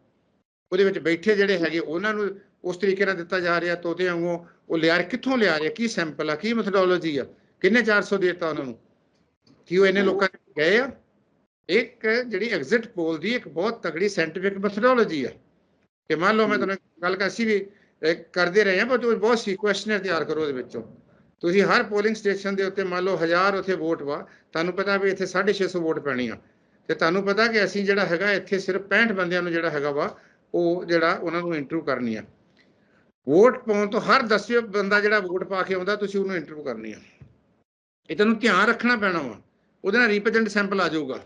ਉਹਦੇ ਵਿੱਚ ਬੈਠੇ ਜਿਹੜੇ ਹੈਗੇ, ਉਹਨਾਂ ਨੂੰ ਉਸ ਤਰੀਕੇ ਨਾਲ ਦਿੱਤਾ ਜਾ ਰਿਹਾ ਤੋਤੇ ਵਾਂਗੂ ਉਹ ਲਿਆ ਕਿੱਥੋਂ ਲਿਆ ਰਿਹਾ? ਕੀ ਸੈਂਪਲ ਆ? ਕੀ ਮੈਥਡੋਲੋਜੀ ਆ? ਕਿੰਨੇ 400 ਦੇਤਾ ਉਹਨਾਂ ਨੂੰ? ਕੀ ਉਹ ਇੰਨੇ ਲੋਕਾਂ ਦੇ ਗਏ ਆ? ਇੱਕ ਜਿਹੜੀ ਐਗਜ਼ਿਟ ਪੋਲ ਦੀ ਇੱਕ ਬਹੁਤ ਤਗੜੀ ਸਾਇੰਟੀਫਿਕ ਮੈਥਡੋਲੋਜੀ ਆ। ਕਿ ਮੰਨ ਲਓ ਮੈਂ ਤੁਹਾਨੂੰ ਗੱਲ ਕਰ ਸੀ ਵੀ ਕਰਦੇ ਰਹੇ ਆ ਪਰ ਉਹ ਬਹੁਤ ਸੀ ਕੁਐਸਚਨਰ ਤਿਆਰ ਕਰੋ ਉਹਦੇ ਵਿੱਚੋਂ। ਤੁਸੀਂ ਹਰ ਪੋਲਿੰਗ ਸਟੇਸ਼ਨ ਦੇ ਉੱਤੇ ਮੰਨ ਲਓ 1000 ਉੱਥੇ ਵੋਟ ਵਾ ਤੁਹਾਨੂੰ ਪਤਾ ਵੀ ਇੱਥੇ 650 ਵੋਟ ਪੈਣੀ ਆ। ਤੇ ਤੁਹਾਨੂੰ ਪਤਾ ਕਿ ਅਸੀਂ ਜਿਹੜਾ ਹੈਗਾ ਇੱਥੇ ਸਿਰਫ 65 ਬੰਦਿਆਂ ਨੂੰ ਜਿਹੜਾ ਹੈਗਾ ਵਾ ਉਹ ਜਿਹੜਾ ਉਹਨਾਂ ਨੂੰ ਇੰਟਰਵਿਊ ਕਰਨੀ ਆ। ਵੋਟ ਪਾਉਣ ਤੋਂ ਹਰ 10ਵੇਂ ਬੰਦਾ ਜਿਹੜਾ ਵੋਟ ਪਾ ਕੇ ਆਉਂਦਾ ਤੁਸੀਂ ਉਹਨੂੰ ਇੰਟਰਵਿਊ ਕਰਨੀ ਆ। ਇਹ ਤੁਹਾਨੂੰ ਧਿਆਨ ਰੱਖਣਾ ਪੈਣਾ ਵਾ। ਉਹਦੇ ਨਾਲ ਰਿਪਰੈਜ਼ੈਂਟ ਸੈਂਪਲ ਆ ਜਾਊਗਾ।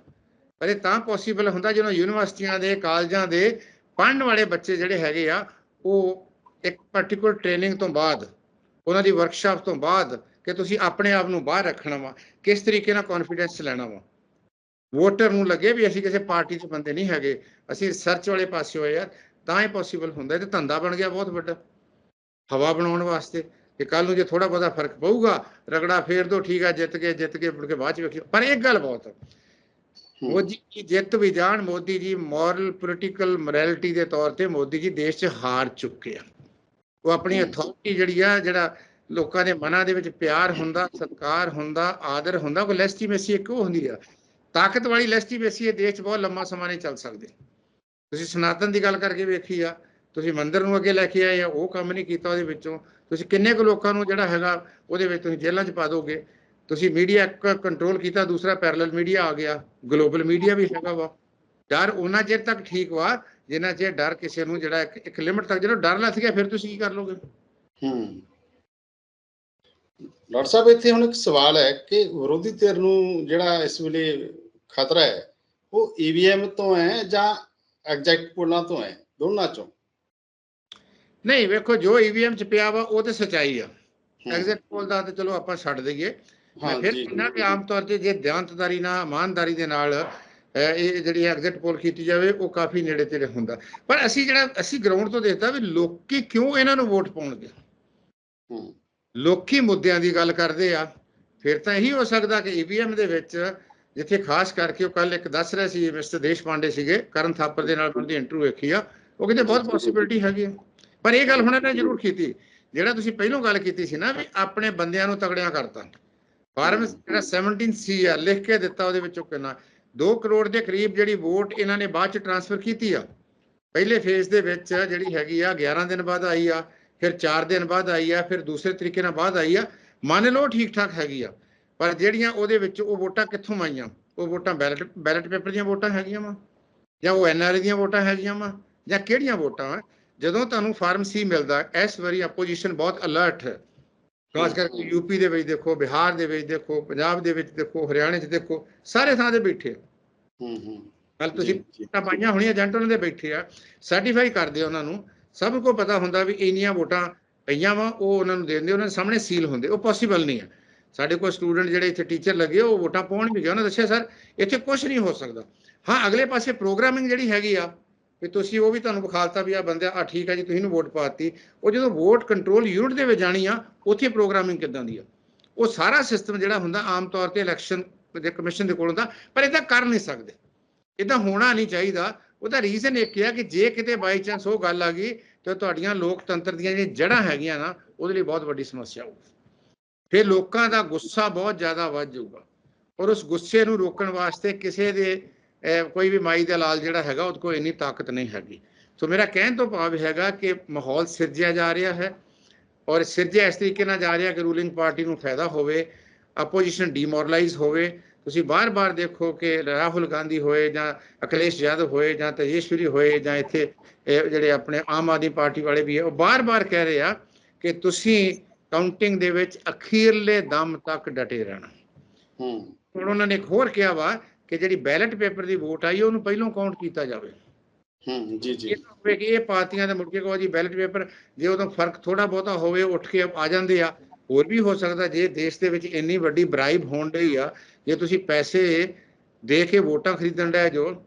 ਪਰ ਇਹ ਤਾਂ ਪੋਸੀਬਲ ਹੁੰਦਾ ਜਦੋਂ ਯੂਨੀਵਰਸਿਟੀਆਂ ਦੇ, ਕਾਲਜਾਂ ਦੇ ਪੜ੍ਹਨ ਵਾਲੇ ਬੱਚੇ ਜਿਹੜੇ ਹੈਗੇ ਆ, ਉਹ ਇੱਕ ਪਾਰਟਿਕੂਲਰ ਟ੍ਰੇਨਿੰਗ ਤੋਂ ਬਾਅਦ, ਉਹਨਾਂ ਦੀ ਵਰਕਸ਼ਾਪ ਤੋਂ ਬਾਅਦ ਕਿ ਤੁਸੀਂ ਆਪਣੇ ਆਪ ਨੂੰ ਬਾਹਰ ਰੱਖਣਾ ਵਾ, ਕਿਸ ਤਰੀਕੇ ਨਾਲ ਕੌਨਫੀਡੈਂਸ ਲੈਣਾ ਵਾ। ਵੋਟਰ ਨੂੰ ਲੱਗੇ ਵੀ ਅਸੀਂ ਕਿਸੇ ਪਾਰਟੀ 'ਚ ਬੰਦੇ ਨਹੀਂ ਹੈਗੇ, ਅਸੀਂ ਰਿਸਰਚ ਵਾਲੇ ਪਾਸੇ ਹੋਏ ਯਾਰ ਤਾਂ ਇਹ ਪੋਸੀਬਲ ਹੁੰਦਾ, ਇਹ ਤੇ ਧੰਦਾ ਬਣ ਗਿਆ ਬਹੁਤ ਵੱਡਾ। ਹਵਾ ਬਣਾਉਣ ਵਾਸਤੇ, ਕਿ ਕੱਲ ਨੂੰ ਜੇ ਥੋੜਾ ਬਹੁਤਾ ਫ਼ਰਕ ਪਊਗਾ, ਰਗੜਾ ਫੇਰ ਦੋ, ਠੀਕ ਆ, ਜਿੱਤ ਕੇ ਜਿੱਤ ਕੇ ਮੁੜ ਕੇ ਬਾਅਦ ਚ ਵੇਖਿਓ। ਪਰ ਇੱਕ ਗੱਲ ਬਹੁਤ ਮੋਦੀ ਜੀ ਜਿੱਤ ਵੀ ਜਾਣ Modi ji moral political morality ਦੇ ਤੌਰ ਤੇ ਮੋਦੀ ਜੀ ਦੇਸ਼ 'ਚ ਹਾਰ ਚੁੱਕੇ ਆ। ਉਹ ਆਪਣੀ। ਅਥਾਰਟੀ ਜਿਹੜੀ ਆ ਜਿਹੜਾ ਲੋਕਾਂ ਦੇ ਮਨਾਂ ਦੇ ਵਿੱਚ ਪਿਆਰ ਹੁੰਦਾ ਸਤਿਕਾਰ ਹੁੰਦਾ ਆਦਰ ਹੁੰਦਾ ਕੋਈ ਲੈਸਟੀਮੇਸੀ ਇੱਕ ਉਹ ਹੁੰਦੀ ਆ। ਤਾਕਤ ਵਾਲੀ ਲੈਸਟੀਮੇਸੀ ਇਹ ਦੇਸ਼ 'ਚ ਬਹੁਤ ਲੰਮਾ ਸਮਾਂ ਨਹੀਂ ਚੱਲ ਸਕਦੇ। ਤੁਸੀਂ ਸਨਾਤਨ ਦੀ ਗੱਲ ਕਰਕੇ ਵੇਖੀ ਆ ਤੁਸੀਂ ਮੰਦਿਰ ਨੂੰ ਅੱਗੇ ਲੈ ਕੇ ਆਏ ਆ ਉਹ ਕੰਮ ਨਹੀਂ ਕੀਤਾ ਉਹਦੇ ਵਿੱਚੋਂ। ਤੁਸੀਂ ਕਿੰਨੇ ਕੁ ਲੋਕਾਂ ਨੂੰ ਜਿਹੜਾ ਹੈਗਾ ਉਹਦੇ ਵਿੱਚ ਤੁਸੀਂ ਜੇਲ੍ਹਾਂ 'ਚ ਪਾ ਦੋਗੇ। ਤੁਸੀਂ ਮੀਡੀਆ ਕੰਟਰੋਲ ਕੀਤਾ ਦੂਸਰਾ ਪੈਰਲਲ ਮੀਡੀਆ ਆ ਗਿਆ। ਗਲੋਬਲ ਮੀਡੀਆ ਵੀ ਹੈਗਾ ਵਾ। ਡਰ ਉਹਨਾਂ ਚਿਰ ਤੱਕ ਠੀਕ ਵਾ ਜਿੰਨਾ ਚਿਰ ਡਰ ਕਿਸੇ ਨੂੰ ਜਿਹੜਾ ਇੱਕ- ਇੱਕ ਲਿਮਟ ਤੱਕ ਜਦੋਂ ਡਰ ਲੱਥ ਗਿਆ ਫਿਰ ਤੁਸੀਂ ਕੀ ਕਰ ਲੋਗੇ? ਹੂੰ। ਡਾਕਟਰ ਸਾਹਿਬ ਇੱਥੇ ਹੁਣ ਇੱਕ ਸਵਾਲ ਹੈ ਕਿ ਵਿਰੋਧੀ ਧਿਰ ਨੂੰ ਜਿਹੜਾ ਇਸ ਵੇਲੇ ਖਤਰਾ ਹੈ ਉਹ ਈਵੀਐਮ ਤੋਂ ਹੈ ਜਾਂ ਐਗਜ਼ੈਕਟ ਪੋਲਾਂ ਤੋਂ ਹੈ? ਦੋਨਾਂ ਚੋਂ। ਨਹੀਂ ਵੇਖੋ ਜੋ ਈਵੀਐਮ ਚ ਪਿਆ ਵਾ ਉਹ ਤੇ ਸਚਾਈ ਆ। ਹੂੰ, ਐਗਜ਼ਿਟ ਪੋਲ ਦਾ ਤੇ ਚਲੋ ਆਪਾਂ ਛੱਡ ਦਈਏ। ਮੈਂ ਫਿਰ ਕਹਿੰਦਾ ਕਿ ਆਮ ਤੌਰ ਤੇ ਜੇ ਦਿਆਂਤਦਾਰੀ ਨਾਲ ਇਮਾਨਦਾਰੀ ਦੇ ਨਾਲ ਇਹ ਜਿਹੜੀ ਐਗਜ਼ਿਟ ਪੋਲ ਕੀਤੀ ਜਾਵੇ ਉਹ ਕਾਫੀ ਨੇੜੇ ਤੇੜੇ ਹੁੰਦਾ। ਪਰ ਅਸੀਂ ਜਿਹੜਾ ਅਸੀਂ ਗਰਾਊਂਡ ਤੋਂ ਦੇਖਦਾ ਵੀ ਲੋਕੀ ਕਿਉਂ ਇਹਨਾਂ ਨੂੰ ਵੋਟ ਪਾਉਣਗੇ? ਲੋਕੀ ਮੁੱਦਿਆਂ ਦੀ ਗੱਲ ਕਰਦੇ ਆ। ਫਿਰ ਤਾਂ ਇਹੀ ਹੋ ਸਕਦਾ ਕਿ ਈਵੀਐਮ ਦੇ ਵਿੱਚ ਜਿੱਥੇ ਖਾਸ ਕਰਕੇ ਉਹ ਕੱਲ ਇੱਕ ਦੱਸ ਰਿਹਾ ਸੀ ਮਿਸਟਰ ਦੇਸ਼ ਪਾਂਡੇ ਸੀਗੇ ਕਰਨ ਥਾਪਰ ਦੇ ਨਾਲ ਉਹਦੀ ਇੰਟਰਵਿਊ ਵੇਖੀ ਆ ਉਹ ਕਹਿੰਦੇ ਬਹੁਤ ਪੋਸਿਬਿਲਿਟੀ ਹੈਗੀ ਆ। ਪਰ ਇਹ ਗੱਲ ਹੁਣ ਇਹਨੇ ਜ਼ਰੂਰ ਕੀਤੀ। ਜਿਹੜਾ ਤੁਸੀਂ ਪਹਿਲਾਂ ਗੱਲ ਕੀਤੀ ਸੀ ਨਾ ਵੀ ਆਪਣੇ ਬੰਦਿਆਂ ਨੂੰ ਤਗੜਿਆਂ ਕਰਤਾ। ਫਾਰਮ ਜਿਹੜਾ 17 ਸੀ ਆ, ਲਿਖ ਕੇ ਦਿੱਤਾ ਉਹਦੇ ਵਿੱਚੋਂ ਕਿੰਨਾ? 2 ਕਰੋੜ ਦੇ ਕਰੀਬ ਜਿਹੜੀ ਵੋਟ ਇਹਨਾਂ ਨੇ ਬਾਅਦ ਚ ਟ੍ਰਾਂਸਫਰ ਕੀਤੀ ਆ। ਪਹਿਲੇ ਫੇਜ਼ ਦੇ ਵਿੱਚ ਜਿਹੜੀ ਹੈਗੀ ਆ 11 ਦਿਨ ਬਾਅਦ ਆਈ ਆ, ਫਿਰ 4 ਦਿਨ ਬਾਅਦ ਆਈ ਆ, ਫਿਰ ਦੂਸਰੇ ਤਰੀਕੇ ਨਾਲ ਬਾਅਦ ਆਈ ਆ। ਮੰਨ ਲਓ ਠੀਕ ਠਾਕ ਹੈਗੀ ਆ, ਪਰ ਜਿਹੜੀਆਂ ਉਹਦੇ ਵਿੱਚ ਉਹ ਵੋਟਾਂ ਕਿੱਥੋਂ ਆਈਆਂ? ਉਹ ਵੋਟਾਂ ਬੈਲਟ ਬੈਲਟ ਪੇਪਰ ਦੀਆਂ ਵੋਟਾਂ ਹੈਗੀਆਂ ਵਾ? ਜਾਂ ਉਹ ਐਨਆਰਆਈ ਦੀਆਂ ਵੋਟਾਂ ਹੈਗੀਆਂ ਵਾ? ਜਾਂ ਕਿਹੜੀਆਂ ਵੋਟਾਂ ਵਾ? ਜਦੋਂ ਤੁਹਾਨੂੰ ਫਾਰਮ ਸੀ ਮਿਲਦਾ, ਇਸ ਵਾਰੀ ਆਪੋਜੀਸ਼ਨ ਬਹੁਤ ਅਲਰਟ ਹੈ। ਖਾਸ ਕਰਕੇ ਯੂਪੀ ਦੇ ਵਿੱਚ ਦੇਖੋ ਬਿਹਾਰ ਦੇ ਵਿੱਚ ਦੇਖੋ ਪੰਜਾਬ ਦੇ ਵਿੱਚ ਦੇਖੋ ਹਰਿਆਣੇ 'ਚ ਦੇਖੋ ਸਾਰੇ ਥਾਂ ਤੇ ਬੈਠੇ ਆ। ਹੂੰ ਹੂੰ। ਕੱਲ ਤੁਸੀਂ। ਵੋਟਾਂ ਪਾਈਆਂ ਹੋਣੀਆਂ ਏਜੰਟ ਉਹਨਾਂ ਦੇ ਬੈਠੇ ਆ ਸਰਟੀਫਾਈ ਕਰਦੇ ਆ ਉਹਨਾਂ ਨੂੰ। ਸਭ ਕੋ ਪਤਾ ਹੁੰਦਾ ਵੀ ਇੰਨੀਆਂ ਵੋਟਾਂ ਪਈਆਂ ਵਾ ਉਹ ਉਹਨਾਂ ਨੂੰ ਦੇ ਦਿੰਦੇ ਉਹਨਾਂ ਦੇ ਸਾਹਮਣੇ ਸੀਲ ਹੁੰਦੇ ਉਹ ਪੋਸੀਬਲ ਨਹੀਂ ਹੈ ਸਾਡੇ ਕੋਲ ਸਟੂਡੈਂਟ ਜਿਹੜੇ ਇੱਥੇ ਟੀਚਰ ਲੱਗੇ ਉਹ ਵੋਟਾਂ ਪਾਉਣ ਵੀ ਗਏ ਉਹਨਾਂ ਦੱਸਿਆ ਸਰ ਇੱਥੇ ਕੁਝ ਨਹੀਂ ਹੋ ਸਕਦਾ। ਹਾਂ ਅਗਲੇ ਪਾਸੇ ਪ੍ਰੋਗਰਾਮਿੰਗ ਜਿਹੜੀ ਹੈਗੀ ਆ ਵੀ ਤੁਸੀਂ ਉਹ ਵੀ ਤੁਹਾਨੂੰ ਵਿਖਾਲਤਾ ਵੀ ਆ ਬੰਦੇ ਆ ਠੀਕ ਆ ਜੀ, ਤੁਸੀਂ ਨੂੰ ਵੋਟ ਪਾਤੀ ਉਹ ਜਦੋਂ ਵੋਟ ਕੰਟਰੋਲ ਯੂਨਿਟ ਦੇ ਵਿੱਚ ਜਾਣੀ ਆ, ਉੱਥੇ ਪ੍ਰੋਗਰਾਮਿੰਗ ਕਿੱਦਾਂ ਦੀ ਆ? ਉਹ ਸਾਰਾ ਸਿਸਟਮ ਜਿਹੜਾ ਹੁੰਦਾ ਆਮ ਤੌਰ ਤੇ ਇਲੈਕਸ਼ਨ ਦੇ ਕਮਿਸ਼ਨ ਦੇ ਕੋਲ ਹੁੰਦਾ, ਪਰ ਇਹਦਾ ਕਰ ਨਹੀਂ ਸਕਦੇ। ਇਦਾਂ ਹੋਣਾ ਨਹੀਂ ਚਾਹੀਦਾ। ਉਹਦਾ ਰੀਜ਼ਨ ਇੱਕ ਇਹ ਆ ਕਿ ਜੇ ਕਿਤੇ ਬਾਈ ਚਾਂਸ ਉਹ ਗੱਲ ਆ ਗਈ, ਤੇ ਤੁਹਾਡੀਆਂ ਲੋਕਤੰਤਰ ਦੀਆਂ ਜਿਹੜੀਆਂ ਜੜ੍ਹਾਂ ਹੈਗੀਆਂ ਨਾ, ਉਹਦੇ ਲਈ ਬਹੁਤ ਵੱਡੀ ਸਮੱਸਿਆ ਹੋਊਗੀ ਫਿਰ ਲੋਕਾਂ ਦਾ ਗੁੱਸਾ ਬਹੁਤ ਜ਼ਿਆਦਾ ਵੱਧ ਜਾਊਗਾ। ਔਰ ਉਸ ਗੁੱਸੇ ਨੂੰ ਰੋਕਣ ਵਾਸਤੇ ਕਿਸੇ ਦੇ ਕੋਈ ਵੀ ਮਾਈ ਦਾ ਲਾਲ ਜਿਹੜਾ ਹੈਗਾ ਉਹਦੇ ਕੋਲ ਇੰਨੀ ਤਾਕਤ ਨਹੀਂ ਹੈਗੀ। ਸੋ ਮੇਰਾ ਕਹਿਣ ਤੋਂ ਭਾਵ ਹੈਗਾ ਕਿ ਮਾਹੌਲ ਸਿਰਜਿਆ ਜਾ ਰਿਹਾ ਹੈ ਔਰ ਸਿਰਜਿਆ ਇਸ ਤਰੀਕੇ ਨਾਲ ਜਾ ਰਿਹਾ ਕਿ ਰੂਲਿੰਗ ਪਾਰਟੀ ਨੂੰ ਫਾਇਦਾ ਹੋਵੇ ਆਪੋਜੀਸ਼ਨ ਡੀਮੋਰਲਾਈਜ਼ ਹੋਵੇ। ਤੁਸੀਂ ਬਾਰ-ਬਾਰ ਦੇਖੋ ਕਿ ਰਾਹੁਲ ਗਾਂਧੀ ਹੋਏ ਜਾਂ ਅਖਿਲੇਸ਼ ਯਾਦਵ ਹੋਏ ਜਾਂ ਤੇਜੇਸ਼ਵਰੀ ਹੋਏ ਜਾਂ ਇੱਥੇ ਜਿਹੜੇ ਆਪਣੇ ਆਮ ਆਦਮੀ ਪਾਰਟੀ ਵਾਲੇ ਵੀ ਹੈ ਉਹ ਬਾਰ-ਬਾਰ ਕਹਿ ਰਹੇ ਆ ਕਿ ਤੁਸੀਂ ਕਾਊਂਟਿੰਗ ਦੇ ਵਿੱਚ ਅਖੀਰਲੇ ਦਮ ਤੱਕ ਡਟੇ ਰਹਿਣਾ। ਹੂੰ। ਹੁਣ ਉਹਨਾਂ ਨੇ ਇੱਕ ਹੋਰ ਕਿਹਾ ਵਾ ਕਿ ਜਿਹੜੀ ਬੈਲਟ ਪੇਪਰ ਦੀ ਵੋਟ ਆਈ ਉਹਨੂੰ ਪਹਿਲਾਂ ਕਾਊਂਟ ਕੀਤਾ ਜਾਵੇ। ਹੂੰ ਜੀ ਜੀ। ਇਹ ਇਹ ਪਾਰਟੀਆਂ ਦੇ ਮੁੜ ਕੇ ਕਹੋ ਜੀ ਬੈਲਟ ਪੇਪਰ ਜੇ ਉਦੋਂ ਫ਼ਰਕ ਥੋੜਾ ਬਹੁਤਾ ਹੋਵੇ ਉੱਠ ਕੇ ਆ ਜਾਂਦੇ ਆ ਹੋਰ ਵੀ ਹੋ ਸਕਦਾ ਜੇ ਦੇਸ਼ ਦੇ ਵਿੱਚ ਇੰਨੀ ਵੱਡੀ ਬ੍ਰਾਈਬ ਹੋਣ ਡਈ ਆ ਜੇ ਤੁਸੀਂ ਪੈਸੇ ਦੇ ਕੇ ਵੋਟਾਂ ਖਰੀਦਣ ਦਾ ਜੋ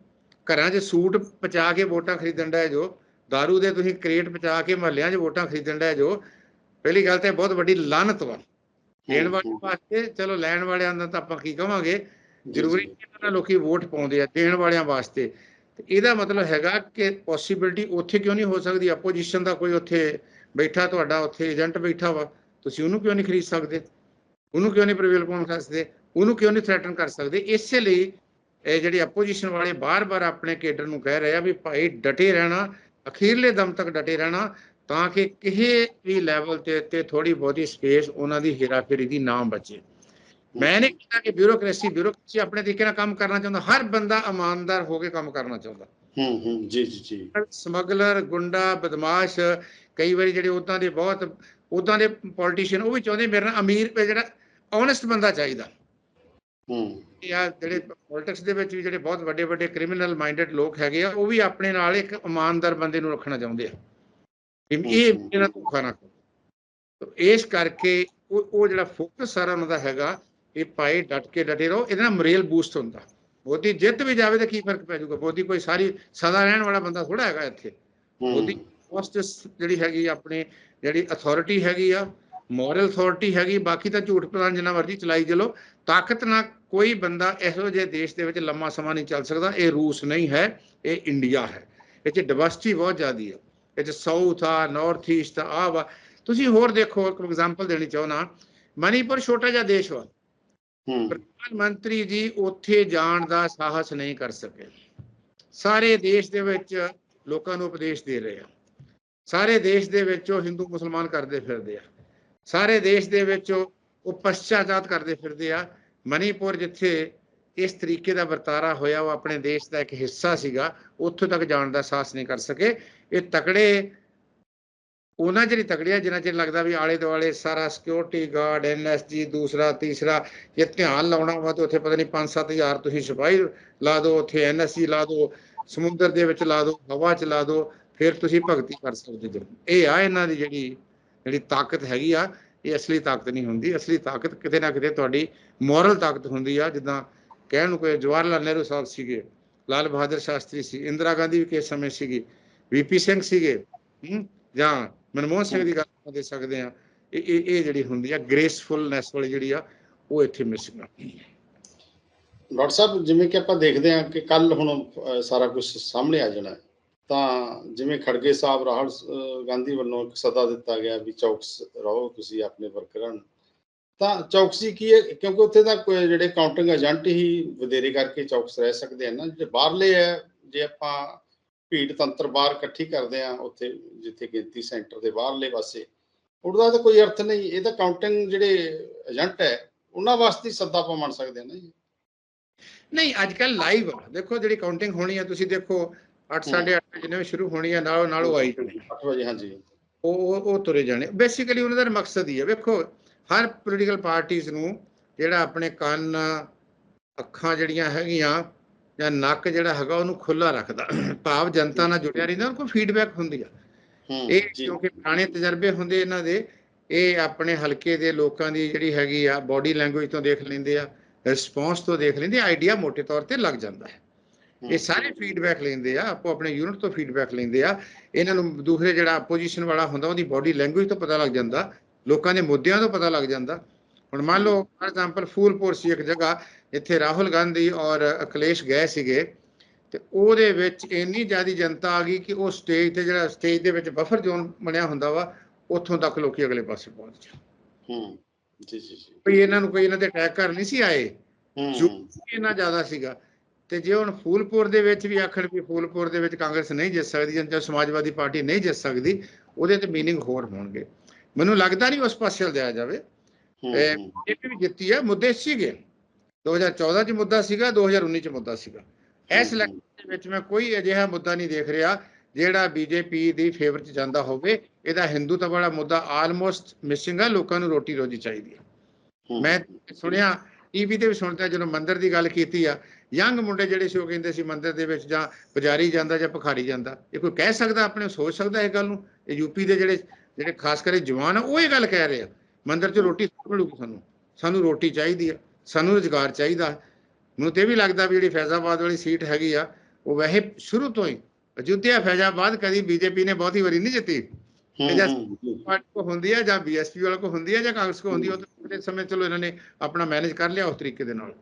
ਘਰਾਂ 'ਚ ਸੂਟ ਪਚਾ ਕੇ ਵੋਟਾਂ ਖਰੀਦਣ ਦਾ ਜੋ दारू ਦੇ ਤੁਸੀਂ ਕ੍ਰੇਟ ਪਚਾ ਕੇ ਮਹੱਲਿਆਂ 'ਚ ਵੋਟਾਂ ਖਰੀਦਣ ਦਾ ਜੋ ਪਹਿਲੀ ਗੱਲ ਤੇ ਬਹੁਤ ਵੱਡੀ ਲਾਨਤ ਵਾ। ਦੇਣ ਵਾਲੇ ਵਾਸਤੇ ਚਲੋ ਲੈਣ ਵਾਲਿਆਂ ਦਾ ਤਾਂ ਆਪਾਂ ਕੀ ਕਵਾਂਗੇ ਜੀ, ਜ਼ਰੂਰੀ। ਨਹੀਂ ਲੋਕੀ ਵੋਟ ਪਾਉਂਦੇ ਆ ਦੇਣ ਵਾਲਿਆਂ ਵਾਸਤੇ। ਤੇ ਇਹਦਾ ਮਤਲਬ ਹੈਗਾ ਕਿ ਪੋਸਿਬਿਲਿਟੀ ਉੱਥੇ ਕਿਉਂ ਨਹੀਂ ਹੋ ਸਕਦੀ? ਆਪੋਜੀਸ਼ਨ ਦਾ ਕੋਈ ਉੱਥੇ ਬੈਠਾ ਤੁਹਾਡਾ ਉੱਥੇ ਏਜੰਟ ਬੈਠਾ ਵਾ ਤੁਸੀਂ ਉਹਨੂੰ ਕਿਉਂ ਨਹੀਂ ਖਰੀਦ ਸਕਦੇ? ਉਹਨੂੰ ਕਿਉਂ ਨਹੀਂ ਪ੍ਰਵੇਲ ਪਾਉਣ ਕਰ ਸਕਦੇ ਉਹਨੂੰ ਕਿਉਂ ਨਹੀਂ ਥ੍ਰੈਟਨ ਕਰ ਸਕਦੇ? ਇਸੇ ਲਈ ਇਹ ਜਿਹੜੀ ਆਪੋਜੀਸ਼ਨ ਵਾਲੇ ਬਾਰ-ਬਾਰ ਆਪਣੇ ਕੇਡਰ ਨੂੰ ਕਹਿ ਰਹੇ ਆ ਵੀ ਭਾਈ ਡਟੇ ਰਹਿਣਾ ਅਖੀਰਲੇ ਦਮ ਤੱਕ ਡਟੇ ਰਹਿਣਾ ਤਾਂ ਕਿ ਕਿਸੇ ਵੀ ਲੈਵਲ ਤੇ ਤੇ ਥੋੜੀ ਬਹੁਤੀ ਸਪੇਸ ਉਹਨਾਂ ਦੀ ਹੇਰਾਫੇਰੀ ਦੀ ਨਾ ਬਚੇ। ਮੈਂ ਨਹੀਂ ਕਹਿੰਦਾ ਕਿ ਬਿਊਰੋਕ੍ਰੇਸੀ ਬਿਊਰੋਕ੍ਰੇਸੀ ਆਪਣੇ ਤਰੀਕੇ ਨਾਲ ਕੰਮ ਕਰਨਾ ਚਾਹੁੰਦਾ। ਹਰ ਬੰਦਾ ਇਮਾਨਦਾਰ ਹੋ ਕੇ ਕੰਮ ਕਰਨਾ ਚਾਹੁੰਦਾ। ਹੂੰ ਹੂੰ ਜੀ ਜੀ ਜੀ। ਸਮਗਲਰ ਗੁੰਡਾ ਬਦਮਾਸ਼ ਕਈ ਵਾਰੀ ਜਿਹੜੇ ਉਦਾਂ ਦੇ ਬਹੁਤ ਉਦਾਂ ਦੇ ਪੋਲੀਟੀਸ਼ੀਅਨ ਉਹ ਵੀ ਚਾਹੁੰਦੇ ਮੇਰੇ ਨਾਲ ਅਮੀਰ ਜਿਹੜਾ ਓਨੈਸਟ ਬੰਦਾ ਚਾਹੀਦਾ। ਹੂੰ। ਜਾਂ ਜਿਹੜੇ ਪੋਲਿਟਿਕਸ ਦੇ ਵਿੱਚ ਵੀ ਜਿਹੜੇ ਬਹੁਤ ਵੱਡੇ ਵੱਡੇ ਕ੍ਰਿਮੀਨਲ ਮਾਈਂਡਡ ਲੋਕ ਹੈਗੇ ਆ ਉਹ ਵੀ ਆਪਣੇ ਨਾਲ ਇੱਕ ਇਮਾਨਦਾਰ ਬੰਦੇ ਨੂੰ ਰੱਖਣਾ ਚਾਹੁੰਦੇ ਆ। ਇਹ ਇਹਨਾਂ ਧੋਖਾ ਨਾ ਕਰੋ ਤੋ ਇਸ ਕਰਕੇ ਉਹ ਜਿਹੜਾ ਫੋਕਸ ਸਾਰਾ ਉਹਨਾਂ ਦਾ ਹੈਗਾ ਇਹ ਭਾਈ ਡਟ ਕੇ ਡਟੇ ਰਹੋ। ਇਹਦੇ ਨਾਲ ਮੋਰੇਲ ਬੂਸਟ ਹੁੰਦਾ। ਮੋਦੀ ਜਿੱਤ ਵੀ ਜਾਵੇ ਤਾਂ ਕੀ ਫ਼ਰਕ ਪੈ ਜਾਊਗਾ? ਮੋਦੀ ਕੋਈ ਸਾਰੀ ਸਦਾ ਰਹਿਣ ਵਾਲਾ ਬੰਦਾ ਥੋੜਾ ਹੈਗਾ ਇੱਥੇ। ਹੂੰ। ਫਸਟ ਜਿਹੜੀ ਹੈਗੀ ਆਪਣੀ ਜਿਹੜੀ ਅਥਾਰਟੀ ਹੈਗੀ ਆ ਮੋਰਲ ਅਥਾਰਟੀ ਹੈਗੀ ਬਾਕੀ ਤਾਂ ਝੂਠ ਪਲਾਨ ਜਿੰਨਾ ਮਰਜ਼ੀ ਚਲਾਈ ਚਲੋ। ਤਾਕਤ ਨਾਲ ਕੋਈ ਬੰਦਾ ਇਹੋ ਜਿਹੇ ਦੇਸ਼ ਦੇ ਵਿੱਚ ਲੰਮਾ ਸਮਾਂ ਨਹੀਂ ਚੱਲ ਸਕਦਾ। ਇਹ ਰੂਸ ਨਹੀਂ ਹੈ ਇਹ ਇੰਡੀਆ ਹੈ। ਇਹ ਚ ਡਿਵਰਸਿਟੀ ਬਹੁਤ ਜ਼ਿਆਦੀ ਹੈ ਇਹ ਚ ਸਾਊਥ ਆ ਨਾਰਥ ਈਸਟ ਆ ਵਾ। ਤੁਸੀਂ ਹੋਰ ਦੇਖੋ ਇੱਕ ਐਗਜ਼ਾਮਪਲ ਦੇਣੀ ਚਾਹੁੰਦਾ। ਮਨੀਪੁਰ ਛੋਟਾ ਜਿਹਾ ਦੇਸ਼ ਵਾ। ਪ੍ਰਧਾਨ ਮੰਤਰੀ ਜੀ ਉੱਥੇ ਜਾਣ ਦਾ ਸਾਹਸ ਨਹੀਂ ਕਰ ਸਕੇ। ਸਾਰੇ ਦੇਸ਼ ਦੇ ਵਿੱਚ ਲੋਕਾਂ ਨੂੰ ਉਪਦੇਸ਼ ਦੇ ਰਹੇ ਆ। ਸਾਰੇ ਦੇਸ਼ ਦੇ ਵਿੱਚ ਉਹ ਹਿੰਦੂ ਮੁਸਲਮਾਨ ਕਰਦੇ ਫਿਰਦੇ ਆ। ਸਾਰੇ ਦੇਸ਼ ਦੇ ਵਿੱਚ ਉਹ ਉਹ ਕਰਦੇ ਫਿਰਦੇ ਆ। ਮਨੀਪੁਰ ਜਿੱਥੇ ਇਸ ਤਰੀਕੇ ਦਾ ਵਰਤਾਰਾ ਹੋਇਆ, ਉਹ ਆਪਣੇ ਦੇਸ਼ ਦਾ ਇੱਕ ਹਿੱਸਾ ਸੀਗਾ, ਉੱਥੋਂ ਤੱਕ ਜਾਣ ਦਾ ਸਾਹਸ ਨਹੀਂ ਕਰ ਸਕੇ। ਇਹ ਤਕੜੇ ਉਹਨਾਂ ਜਿਹੜੀ ਤਕੜਿਆ ਜਿਨ੍ਹਾਂ ਚਿਰ ਲੱਗਦਾ ਵੀ ਆਲੇ ਦੁਆਲੇ ਸਾਰਾ ਸਿਕਿਉਰਿਟੀ ਗਾਰਡ ਐਨਐਸਜੀ ਦੂਸਰਾ ਤੀਸਰਾ ਜੇ ਧਿਆਨ ਲਾਉਣਾ ਹੋਵੇ ਤਾਂ ਉੱਥੇ ਪਤਾ ਨਹੀਂ 5-7000 ਤੁਸੀਂ ਸਿਪਾਹੀ ਲਾ ਦਿਓ ਉੱਥੇ ਐਨਐਸਜੀ ਲਾ ਦਿਓ ਸਮੁੰਦਰ ਦੇ ਵਿੱਚ ਲਾ ਦਿਓ ਹਵਾ ਚ ਲਾ ਦਿਓ ਫਿਰ ਤੁਸੀਂ ਭਗਤੀ ਕਰ ਸਕਦੇ ਜੋ। ਇਹ ਆ ਇਹਨਾਂ ਦੀ ਜਿਹੜੀ ਜਿਹੜੀ ਤਾਕਤ ਹੈਗੀ ਆ ਇਹ ਅਸਲੀ ਤਾਕਤ ਨਹੀਂ ਹੁੰਦੀ। ਅਸਲੀ ਤਾਕਤ ਕਿਤੇ ਨਾ ਕਿਤੇ ਤੁਹਾਡੀ ਮੋਰਲ ਤਾਕਤ ਹੁੰਦੀ ਆ ਜਿੱਦਾਂ ਕਹਿਣ ਨੂੰ ਕੋਈ ਜਵਾਹਰ ਲਾਲ ਨਹਿਰੂ ਸਾਹਿਬ ਸੀਗੇ ਲਾਲ ਬਹਾਦਰ ਸ਼ਾਸਤਰੀ ਸੀ ਇੰਦਰਾ ਗਾਂਧੀ ਵੀ ਕਿਸ ਸਮੇਂ ਸੀਗੀ ਵੀਪੀ ਸਿੰਘ ਸੀਗੇ ਹਮ, ਜਾਂ ਮਨਮੋਹਨ ਸਿੰਘ ਦੀ ਗੱਲ ਦੇ ਸਕਦੇ ਆ ਇਹ ਇਹ ਜਿਹੜੀ ਹੁੰਦੀ ਆ ਗ੍ਰੇਸਫੁਲਨੈਸ ਵਾਲੀ ਜਿਹੜੀ ਆ, ਉਹ ਇੱਥੇ ਮਿਸਿੰਗ ਆ ਡਾਕਟਰ ਸਾਹਿਬ, ਜਿਵੇਂ ਕਿ ਆਪਾਂ ਦੇਖਦੇ ਹਾਂ ਕਿ ਕੱਲ ਹੁਣ ਸਾਰਾ ਕੁਝ ਸਾਹਮਣੇ ਆ ਜਾਣਾ ਤਾਂ ਜਿਵੇਂ ਖੜਗੇ ਸਾਹਿਬ, ਰਾਹੁਲ ਗਾਂਧੀ ਵੱਲੋਂ ਇੱਕ ਸੱਦਾ ਦਿੱਤਾ ਗਿਆ ਵੀ ਚੌਕਸ ਰਹੋ ਤੁਸੀਂ ਆਪਣੇ ਵਰਕਰਾਂ ਨੂੰ। ਤਾਂ ਚੌਕਸੀ ਕੀ ਹੈ, ਕਿਉਂਕਿ ਉੱਥੇ ਤਾਂ ਜਿਹੜੇ ਕਾਊਂਟਿੰਗ ਏਜੰਟ ਹੀ ਵਧੇਰੇ ਕਰਕੇ ਚੌਕਸ ਰਹਿ ਸਕਦੇ ਹਨ ਜਿਹੜੇ ਬਾਹਰਲੇ ਹੈ, ਜੇ ਆਪਾਂ ਭੀੜ ਤੰਤਰ ਬਾਹਰ ਇਕੱਠੀ ਕਰਦੇ ਆ ਉੱਥੇ ਜਿੱਥੇ ਗਿਣਤੀ ਸੈਂਟਰ ਦੇ ਬਾਹਰਲੇ ਪਾਸੇ। ਉਹਦਾ ਤਾਂ ਕੋਈ ਅਰਥ ਨਹੀਂ ਇਹ ਤਾਂ ਕਾਊਂਟਿੰਗ ਜਿਹੜੇ ਏਜੰਟ ਹੈ ਉਹਨਾਂ ਵਾਸਤੇ ਸੱਦਾ ਆਪਾਂ ਮੰਨ ਸਕਦੇ ਹਾਂ ਨਾ ਜੀ। ਨਹੀਂ ਅੱਜ ਕੱਲ ਲਾਈਵ ਆ। ਦੇਖੋ ਜਿਹੜੀ ਕਾਊਂਟਿੰਗ ਹੋਣੀ ਆ ਤੁਸੀਂ ਦੇਖੋ 8:30 ਜਿੰਨੇ ਵੀ ਸ਼ੁਰੂ ਹੋਣੀ ਆ ਨਾਲੋਂ ਨਾਲ ਉਹ ਆਈ ਜਾਣੀ। 8 ਵਜੇ ਹਾਂਜੀ। ਉਹ ਉਹ ਉਹ ਤੁਰੇ ਜਾਣੇ। ਬੇਸਿਕਲੀ ਉਹਨਾਂ ਦਾ ਮਕਸਦ ਹੀ ਹੈ ਵੇਖੋ ਹਰ ਪੋਲੀਟੀਕਲ ਪਾਰਟੀਆਂ ਨੂੰ ਜਿਹੜਾ ਆਪਣੇ ਕੰਨ ਅੱਖਾਂ ਜਿਹੜੀਆਂ ਹੈਗੀਆਂ ਜਾਂ ਨੱਕ ਜਿਹੜਾ ਹੈਗਾ ਉਹਨੂੰ ਖੁੱਲਾ ਰੱਖਦਾ। ਭਾਵ ਜਨਤਾ ਨਾਲ ਜੁੜਿਆ ਰਹਿੰਦਾ ਕੋਈ ਫੀਡਬੈਕ ਹੁੰਦੀ ਆ। ਇਹ ਕਿਉਂਕਿ ਪੁਰਾਣੇ ਤਜਰਬੇ ਹੁੰਦੇ ਇਹਨਾਂ ਦੇ ਇਹ ਆਪਣੇ ਹਲਕੇ ਦੇ ਲੋਕਾਂ ਦੀ ਜਿਹੜੀ ਹੈਗੀ ਆ ਬਾਡੀ ਲੈਂਗੁਏਜ ਤੋਂ ਦੇਖ ਲੈਂਦੇ ਆ ਰਿਸਪੌਂਸ ਤੋਂ ਦੇਖ ਲੈਂਦੇ ਆਈਡੀਆ ਮੋٹے ਤੌਰ ਤੇ ਲੱਗ ਜਾਂਦਾ ਹੂੰ, ਇਹ ਸਾਰੇ ਫੀਡਬੈਕ ਲੈਂਦੇ ਆ ਆਪੋ ਆਪਣੇ ਯੂਨਿਟ ਤੋਂ ਫੀਡਬੈਕ ਲੈਂਦੇ ਆ। ਇਹਨਾਂ ਨੂੰ ਦੂਸਰੇ ਜਿਹੜਾ ਆਪੋਜੀਸ਼ਨ ਵਾਲਾ ਹੁੰਦਾ ਉਹਦੀ ਬਾਡੀ ਲੈਂਗੁਏਜ ਤੋਂ ਪਤਾ ਲੱਗ ਜਾਂਦਾ ਲੋਕਾਂ ਦੇ ਮੁੱਦਿਆਂ ਤੋਂ ਪਤਾ ਲੱਗ ਜਾਂਦਾ। ਹੁਣ ਮੰਨ ਲਓ ਫਾਰ ਐਗਜ਼ਾਮਪਲ ਫੂਲਪੁਰ ਸੀ ਇੱਕ ਜਗ੍ਹਾ ਜਿੱਥੇ ਰਾਹੁਲ ਗਾਂਧੀ ਔਰ ਅਖਿਲੇਸ਼ ਗਏ ਸੀਗੇ ਤੇ ਉਹਦੇ ਵਿੱਚ ਇੰਨੀ ਜ਼ਿਆਦੀ ਜਨਤਾ ਆ ਗਈ ਕਿ ਉਹ ਸਟੇਜ ਤੇ ਜਿਹੜਾ ਸਟੇਜ ਦੇ ਵਿੱਚ ਬਫਰ ਜ਼ੋਨ ਬਣਿਆ ਹੁੰਦਾ ਵਾ ਉੱਥੋਂ ਤੱਕ ਲੋਕੀ ਅਗਲੇ ਪਾਸੇ ਪਹੁੰਚ ਗਏ। ਹੂੰ ਜੀ ਜੀ ਜੀ। ਕੋਈ ਇਹਨਾਂ ਨੂੰ ਕੋਈ ਇਹਨਾਂ ਤੇ ਅਟੈਕ ਕਰ ਨਹੀਂ ਸੀ ਆਏ ਹੂੰ। ਜੋ ਇੰਨਾ ਜ਼ਿਆਦਾ ਸੀਗਾ। ਤੇ ਜੇ ਹੁਣ ਫੂਲਪੁਰ ਦੇ ਵਿੱਚ ਵੀ ਆਖਣ ਵੀ ਫੂਲਪੁਰ ਦੇ ਵਿੱਚ ਕਾਂਗਰਸ ਨਹੀਂ ਜਿੱਤ ਸਕਦੀ ਜਾਂ ਸਮਾਜਵਾਦੀ ਪਾਰਟੀ ਨਹੀਂ ਜਿੱਤ ਸਕਦੀ ਉਹਦੇ ਤੇ ਮੀਨਿੰਗ ਹੋਰ ਹੋਣਗੇ। ਮੈਨੂੰ ਲੱਗਦਾ ਨਹੀਂ ਉਸ ਪਾਸੇ ਲਿਆ ਜਾਵੇ। ਇਹ- ਵੀ ਜਿੱਤੀ ਹੈ ਮੁੱਦੇ ਸੀਗੇ। 2014 ਚ ਮੁੱਦਾ ਸੀਗਾ 2019 ਚ ਮੁੱਦਾ ਸੀਗਾ। ਇਸ ਇਲੈਕਸ਼ਨ ਦੇ ਵਿੱਚ ਮੈਂ ਕੋਈ ਅਜਿਹਾ ਮੁੱਦਾ ਨਹੀਂ ਦੇਖ ਰਿਹਾ ਜਿਹੜਾ ਬੀਜੇਪੀ ਦੀ ਫੇਵਰ ਚ ਜਾਂਦਾ ਹੋਵੇ। ਇਹਦਾ ਹਿੰਦੂਤਾ ਵਾਲਾ ਮੁੱਦਾ ਆਲਮੋਸਟ ਮਿਸਿੰਗ ਹੈ ਲੋਕਾਂ ਨੂੰ ਰੋਟੀ ਰੋਜੀ ਚਾਹੀਦੀ ਹੈ ਹੂੰ, ਮੈਂ ਸੁਣਿਆ ਟੀਵੀ ਤੇ ਵੀ ਸੁਣਦਾ ਜਦੋਂ ਮੰਦਿਰ ਦੀ ਗੱਲ ਕੀਤੀ ਆ ਯੰਗ ਮੁੰਡੇ ਜਿਹੜੇ ਸੀ ਉਹ ਕਹਿੰਦੇ ਸੀ ਮੰਦਿਰ ਦੇ ਵਿੱਚ ਜਾਂ ਪੁਜਾਰੀ ਜਾਂਦਾ ਜਾਂ ਭਿਖਾਰੀ ਜਾਂਦਾ। ਇਹ ਕੋਈ ਕਹਿ ਸਕਦਾ ਆਪਣੇ ਸੋਚ ਸਕਦਾ ਇਹ ਗੱਲ ਨੂੰ? ਇਹ ਯੂਪੀ ਦੇ ਜਿਹੜੇ ਜਿਹੜੇ ਖਾਸ ਕਰਕੇ ਜਵਾਨ ਆ ਉਹ ਇਹ ਗੱਲ ਕਹਿ ਰਹੇ ਆ। ਮੰਦਿਰ 'ਚ ਰੋਟੀ ਮਿਲੂਗੀ ਸਾਨੂੰ। ਸਾਨੂੰ ਰੋਟੀ ਚਾਹੀਦੀ ਆ ਸਾਨੂੰ ਰੁਜ਼ਗਾਰ ਚਾਹੀਦਾ ਮੈਨੂੰ ਤੇ ਵੀ ਲੱਗਦਾ ਵੀ ਜਿਹੜੀ ਫੈਜ਼ਾਬਾਦ ਵਾਲੀ ਸੀਟ ਹੈਗੀ ਆ ਉਹ ਵੈਸੇ ਸ਼ੁਰੂ ਤੋਂ ਹੀ ਅਯੁੱਧਿਆ ਫੈਜ਼ਾਬਾਦ ਕਦੀ ਬੀਜੇਪੀ ਨੇ ਬਹੁਤੀ ਵਾਰੀ ਨਹੀਂ ਜਿੱਤੀ। ਹੂੰ, ਜਾਂ- ਹੂੰ, ਪਾਰਟੀ ਕੋ ਹੁੰਦੀ ਹੈ ਜਾਂ ਬੀਐਸਪੀ ਵਾਲੇ ਕੋ ਹੁੰਦੀ ਹੈ ਜਾਂ ਕਾਂਗਰਸ ਕੋ ਹੁੰਦੀ ਹੈ ਉਹ ਤਾਂ ਪਿਛਲੇ ਸਮੇਂ ਚਲੋ ਇਹਨਾਂ ਨੇ ਆਪਣਾ ਮੈਨੇਜ ਕਰ ਲਿਆ ਉਸ ਤਰੀਕੇ ਦੇ ਨਾਲ।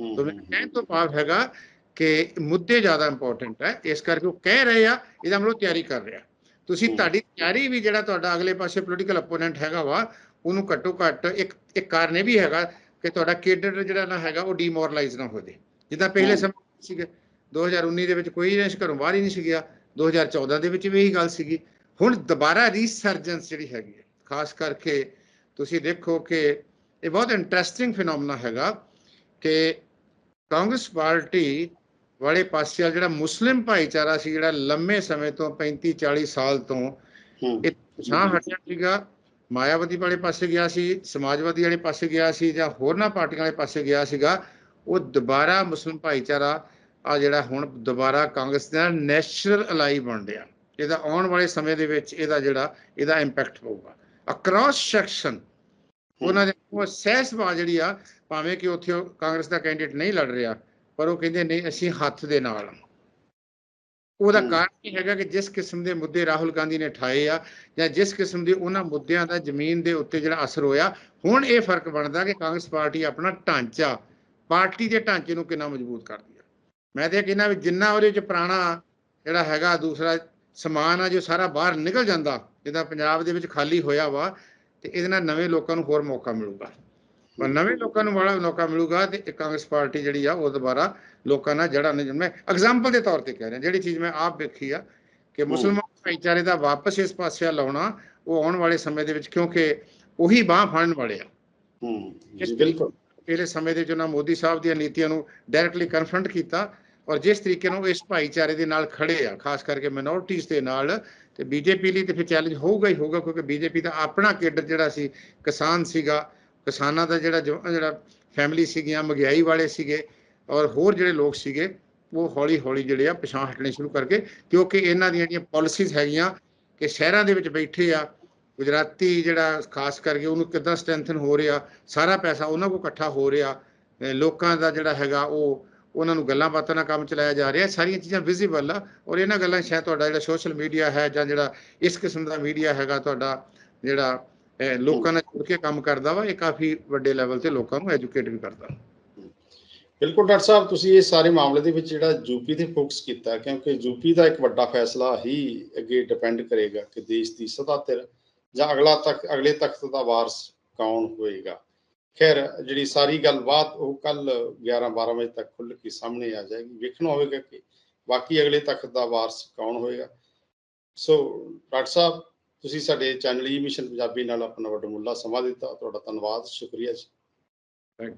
ਹੂੰ, ਤਾਂ ਮੇਰੇ ਕਹਿਣ ਤੋਂ ਭਾਵ ਹੈਗਾ ਕਿ ਮੁੱਦੇ ਜ਼ਿਆਦਾ ਇੰਪੋਰਟੈਂਟ ਹੈ ਇਸ ਕਰਕੇ ਉਹ ਕਹਿ ਰਹੇ ਆ ਇਹਦਾ ਮਤਲਬ ਤਿਆਰੀ ਕਰ ਰਿਹਾ। ਤੁਸੀਂ ਹੂੰ। ਤੁਹਾਡੀ ਤਿਆਰੀ ਵੀ ਜਿਹੜਾ ਤੁਹਾਡਾ ਅਗਲੇ ਪਾਸੇ ਪੋਲੀਟੀਕਲ ਅਪੋਨੈਂਟ ਹੈਗਾ ਵਾ ਉਹਨੂੰ ਘੱਟੋ ਘੱਟ ਇੱਕ ਇੱਕ ਕਾਰਨ ਇਹ ਵੀ ਹੈਗਾ ਕਿ ਤੁਹਾਡਾ ਕੈਡਰ ਜਿਹੜਾ ਨਾ ਹੈਗਾ ਉਹ ਡੀਮੋਰਲਾਈਜ਼ ਨਾ ਹੋ ਜਾਏ ਜਿੱਦਾਂ ਪਹਿਲੇ। ਸਮੇਂ ਸੀਗੇ 2019 ਦੇ ਵਿੱਚ ਕੋਈ ਨਹੀਂ ਘਰੋਂ ਬਾਹਰ ਹੀ ਨਹੀਂ ਸੀ ਗਿਆ 2014 ਦੇ ਵਿੱਚ ਵੀ ਇਹੀ ਗੱਲ ਸੀਗੀ। ਹੁਣ ਦੁਬਾਰਾ ਰੀਸਰਜੈਂਸ ਜਿਹੜੀ ਹੈਗੀ ਹੈ ਖਾਸ ਕਰਕੇ ਤੁਸੀਂ ਦੇਖੋ ਕਿ ਇਹ ਬਹੁਤ ਇੰਟਰਸਟਿੰਗ ਫਿਨੋਮਨਾ ਹੈਗਾ ਕਿ ਕਾਂਗਰਸ ਪਾਰਟੀ ਵਾਲੇ ਪਾਸੇ ਵਾਲਾ ਜਿਹੜਾ ਮੁਸਲਿਮ ਭਾਈਚਾਰਾ ਸੀ ਜਿਹੜਾ ਲੰਮੇ ਸਮੇਂ ਤੋਂ 35 40 ਸਾਲ ਤੋਂ ਇਹ ਛਾਂ ਹਟਿਆ ਸੀਗਾ ਮਾਇਆਵਤੀ ਵਾਲੇ ਪਾਸੇ ਗਿਆ ਸੀ, ਸਮਾਜਵਾਦੀ ਵਾਲੇ ਪਾਸੇ ਗਿਆ ਸੀ ਜਾਂ ਹੋਰਨਾਂ ਪਾਰਟੀਆਂ ਵਾਲੇ ਪਾਸੇ ਗਿਆ ਸੀਗਾ, ਉਹ ਦੁਬਾਰਾ ਮੁਸਲਿਮ ਭਾਈਚਾਰਾ, ਆ ਜਿਹੜਾ ਹੁਣ ਦੁਬਾਰਾ ਕਾਂਗਰਸ ਦੇ ਨਾਲ ਨੈਚੁਰਲ ਅਲਾਈ ਬਣ ਰਿਹਾ। ਇਹਦਾ ਆਉਣ ਵਾਲੇ ਸਮੇਂ ਦੇ ਵਿੱਚ ਇਹਦਾ ਜਿਹੜਾ, ਇਹਦਾ ਇੰਪੈਕਟ ਪਊਗਾ। ਅਕ੍ਰੋਸ ਸੈਕਸ਼ਨ ਉਹਨਾਂ ਦੇ ਉਹ ਸਹਿਸਭਾ ਜਿਹੜੀ ਆ, ਭਾਵੇਂ ਕਿ ਉੱਥੇ ਉਹ ਕਾਂਗਰਸ ਦਾ ਕੈਂਡੀਡੇਟ ਨਹੀਂ ਲੜ ਰਿਹਾ, ਪਰ ਉਹ ਕਹਿੰਦੇ, ਨਹੀਂ, ਅਸੀਂ ਹੱਥ ਦੇ ਨਾਲ ਉਹਦਾ। ਕਾਰਨ ਇਹ ਹੈਗਾ ਕਿ ਜਿਸ ਕਿਸਮ ਦੇ ਮੁੱਦੇ ਰਾਹੁਲ ਗਾਂਧੀ ਨੇ ਠਾਏ ਆ ਜਾਂ ਜਿਸ ਕਿਸਮ ਦੇ ਉਹਨਾਂ ਮੁੱਦਿਆਂ ਦਾ ਜ਼ਮੀਨ ਦੇ ਉੱਤੇ ਜਿਹੜਾ ਅਸਰ ਹੋਇਆ ਹੁਣ ਇਹ ਫ਼ਰਕ ਬਣਦਾ ਕਿ ਕਾਂਗਰਸ ਪਾਰਟੀ ਆਪਣਾ ਢਾਂਚਾ ਪਾਰਟੀ ਦੇ ਢਾਂਚੇ ਨੂੰ ਕਿੰਨਾ ਮਜ਼ਬੂਤ ਕਰਦੀ ਆ ਮੈਂ ਤੇ ਇਹ ਕਹਿੰਦਾ ਵੀ ਜਿੰਨਾ ਉਹਦੇ ਚ ਪੁਰਾਣਾ ਜਿਹੜਾ ਹੈਗਾ ਦੂਸਰਾ ਸਮਾਨ ਆ ਜੋ ਸਾਰਾ ਬਾਹਰ ਨਿਕਲ ਜਾਂਦਾ ਜਿੱਦਾਂ ਪੰਜਾਬ ਦੇ ਵਿੱਚ ਖਾਲੀ ਹੋਇਆ ਵਾ ਤੇ ਇਹਦੇ ਨਾਲ ਨਵੇਂ ਲੋਕਾਂ ਨੂੰ ਹੋਰ ਮੌਕਾ ਮਿਲੂਗਾ ਪਰ ਨਵੇਂ ਲੋਕਾਂ ਨੂੰ ਬੜਾ ਮੌਕਾ ਮਿਲੂਗਾ ਤੇ ਇਹ ਕਾਂਗਰਸ ਪਾਰਟੀ ਜਿਹੜੀ ਆ ਉਹ ਦੁਬਾਰਾ ਲੋਕਾਂ ਨਾਲ ਜੜਾ ਨਹੀਂ ਮੈਂ ਐਗਜ਼ਾਮਪਲ ਦੇ ਤੌਰ ਤੇ ਕਹਿ ਰਿਹਾ ਜਿਹੜੀ ਚੀਜ਼ ਮੈਂ ਆਪ ਵੇਖੀ ਆ ਕਿ ਮੁਸਲਮਾਨ ਭਾਈਚਾਰੇ ਦਾ ਵਾਪਸ ਇਸ ਪਾਸੇ ਲਾਉਣਾ ਉਹ ਆਉਣ ਵਾਲੇ ਸਮੇਂ ਦੇ ਵਿੱਚ ਕਿਉਂਕਿ ਉਹੀ ਬਾਹ ਫੜਨ ਵਾਲੇ ਆ। ਹੂੰ ਬਿਲਕੁਲ। ਪਿਛਲੇ ਸਮੇਂ ਦੇ ਵਿੱਚ ਉਹਨਾਂ ਮੋਦੀ ਸਾਹਿਬ ਦੀਆਂ ਨੀਤੀਆਂ ਨੂੰ ਡਾਇਰੈਕਟਲੀ ਕਨਫਰੰਟ ਕੀਤਾ ਔਰ ਜਿਸ ਤਰੀਕੇ ਨਾਲ ਉਹ ਇਸ ਭਾਈਚਾਰੇ ਦੇ ਨਾਲ ਖੜੇ ਆ ਖਾਸ ਕਰਕੇ ਮਿਨੋਰਟੀਜ਼ ਦੇ ਨਾਲ ਤੇ ਬੀਜੇਪੀ ਲਈ ਤੇ ਫਿਰ ਚੈਲੰਜ ਹੋਊਗਾ ਹੀ ਹੋਊਗਾ ਕਿਉਂਕਿ ਬੀਜੇਪੀ ਦਾ ਆਪਣਾ ਕੇਡਰ ਜਿਹੜਾ ਸੀ ਕਿਸਾਨ ਸੀਗਾ ਕਿਸਾਨਾਂ ਦਾ ਜਿਹੜਾ ਜੋ- ਜਿਹੜਾ ਫੈਮਿਲੀ ਸੀਗੀਆਂ ਮਹਿੰਗਾਈ ਵਾਲੇ ਸੀਗੇ, ਔਰ ਹੋਰ ਜਿਹੜੇ ਲੋਕ ਸੀਗੇ, ਉਹ ਹੌਲੀ ਹੌਲੀ ਜਿਹੜੇ ਆ ਪਛਾਣ ਹਟਣੇ ਸ਼ੁਰੂ ਕਰਕੇ ਕਿਉਂਕਿ ਇਹਨਾਂ ਦੀਆਂ ਜਿਹੜੀਆਂ ਪਾਲਿਸੀਜ਼ ਹੈਗੀਆਂ ਕਿ ਸ਼ਹਿਰਾਂ ਦੇ ਵਿੱਚ ਬੈਠੇ ਆ, ਗੁਜਰਾਤੀ ਜਿਹੜਾ ਖਾਸ ਕਰਕੇ ਉਹਨੂੰ ਕਿੱਦਾਂ ਸਟਰੈਂਥਨ ਹੋ ਰਿਹਾ, ਸਾਰਾ ਪੈਸਾ ਉਹਨਾਂ ਕੋਲ ਇਕੱਠਾ ਹੋ ਰਿਹਾ ਲੋਕਾਂ ਦਾ ਜਿਹੜਾ ਹੈਗਾ ਉਹ, ਉਹਨਾਂ ਨੂੰ ਗੱਲਾਂ ਬਾਤਾਂ ਨਾਲ ਕੰਮ ਚਲਾਇਆ ਜਾ ਰਿਹਾ, ਸਾਰੀਆਂ ਚੀਜ਼ਾਂ ਵਿਜ਼ੀਬਲ ਆ, ਔਰ ਇਹਨਾਂ ਗੱਲਾਂ ਸ਼ਾਇਦ ਤੁਹਾਡਾ ਜਿਹੜਾ ਸੋਸ਼ਲ ਮੀਡੀਆ ਹੈ ਜਾਂ ਜਿਹੜਾ ਇਸ ਕਿਸਮ ਦਾ ਮੀਡੀਆ ਹੈਗਾ, ਤੁਹਾਡਾ ਜਿਹੜਾ ਲੋਕਾਂ ਨਾਲ ਜੁੜ ਕੇ ਕੰਮ ਕਰਦਾ ਵਾ, ਇਹ ਕਾਫੀ ਵੱਡੇ ਲੈਵਲ ਤੇ ਲੋਕਾਂ ਨੂੰ ਐਜੂਕੇਟ ਵੀ ਕਰਦਾ। ਬਿਲਕੁਲ ਡਾਕਟਰ ਸਾਹਿਬ, ਤੁਸੀਂ ਇਸ ਸਾਰੇ ਮਾਮਲੇ ਦੇ ਵਿੱਚ ਜਿਹੜਾ ਯੂਪੀ ਤੇ ਫੋਕਸ ਕੀਤਾ, ਕਿਉਂਕਿ ਯੂਪੀ ਦਾ ਇੱਕ ਵੱਡਾ ਫੈਸਲਾ ਹੀ ਅੱਗੇ ਡਿਪੈਂਡ ਕਰੇਗਾ ਕਿ ਦੇਸ਼ ਦੀ ਸਦਾ ਧਿਰ ਜਾਂ ਅਗਲਾ ਤੱਕ, ਅਗਲੇ ਤਖਤ ਦਾ ਵਾਰਸ ਕੌਣ ਹੋਏਗਾ। ਖੈਰ, ਜਿਹੜੀ ਸਾਰੀ ਗੱਲਬਾਤ ਉਹ ਕੱਲ 11 12 ਵਜੇ ਤੱਕ ਖੁੱਲ ਕੇ ਸਾਹਮਣੇ ਆ ਜਾਏਗੀ। ਵੇਖਣਾ ਹੋਵੇਗਾ ਕਿ ਬਾਕੀ ਅਗਲੇ ਤਖਤ ਦਾ ਵਾਰਸ ਕੌਣ ਹੋਏਗਾ। ਸੋ ਡਾਕਟਰ ਸਾਹਿਬ ਤੁਸੀਂ ਸਾਡੇ ਚੈਨਲ ਈ ਮਿਸ਼ਨ ਪੰਜਾਬੀ ਨਾਲ ਆਪਣਾ ਵੱਡਮੁੱਲਾ ਸਮਾਂ ਦਿੱਤਾ। ਤੁਹਾਡਾ ਧੰਨਵਾਦ, ਸ਼ੁਕਰੀਆ ਜੀ। Thank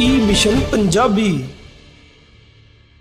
you E Mission Punjabi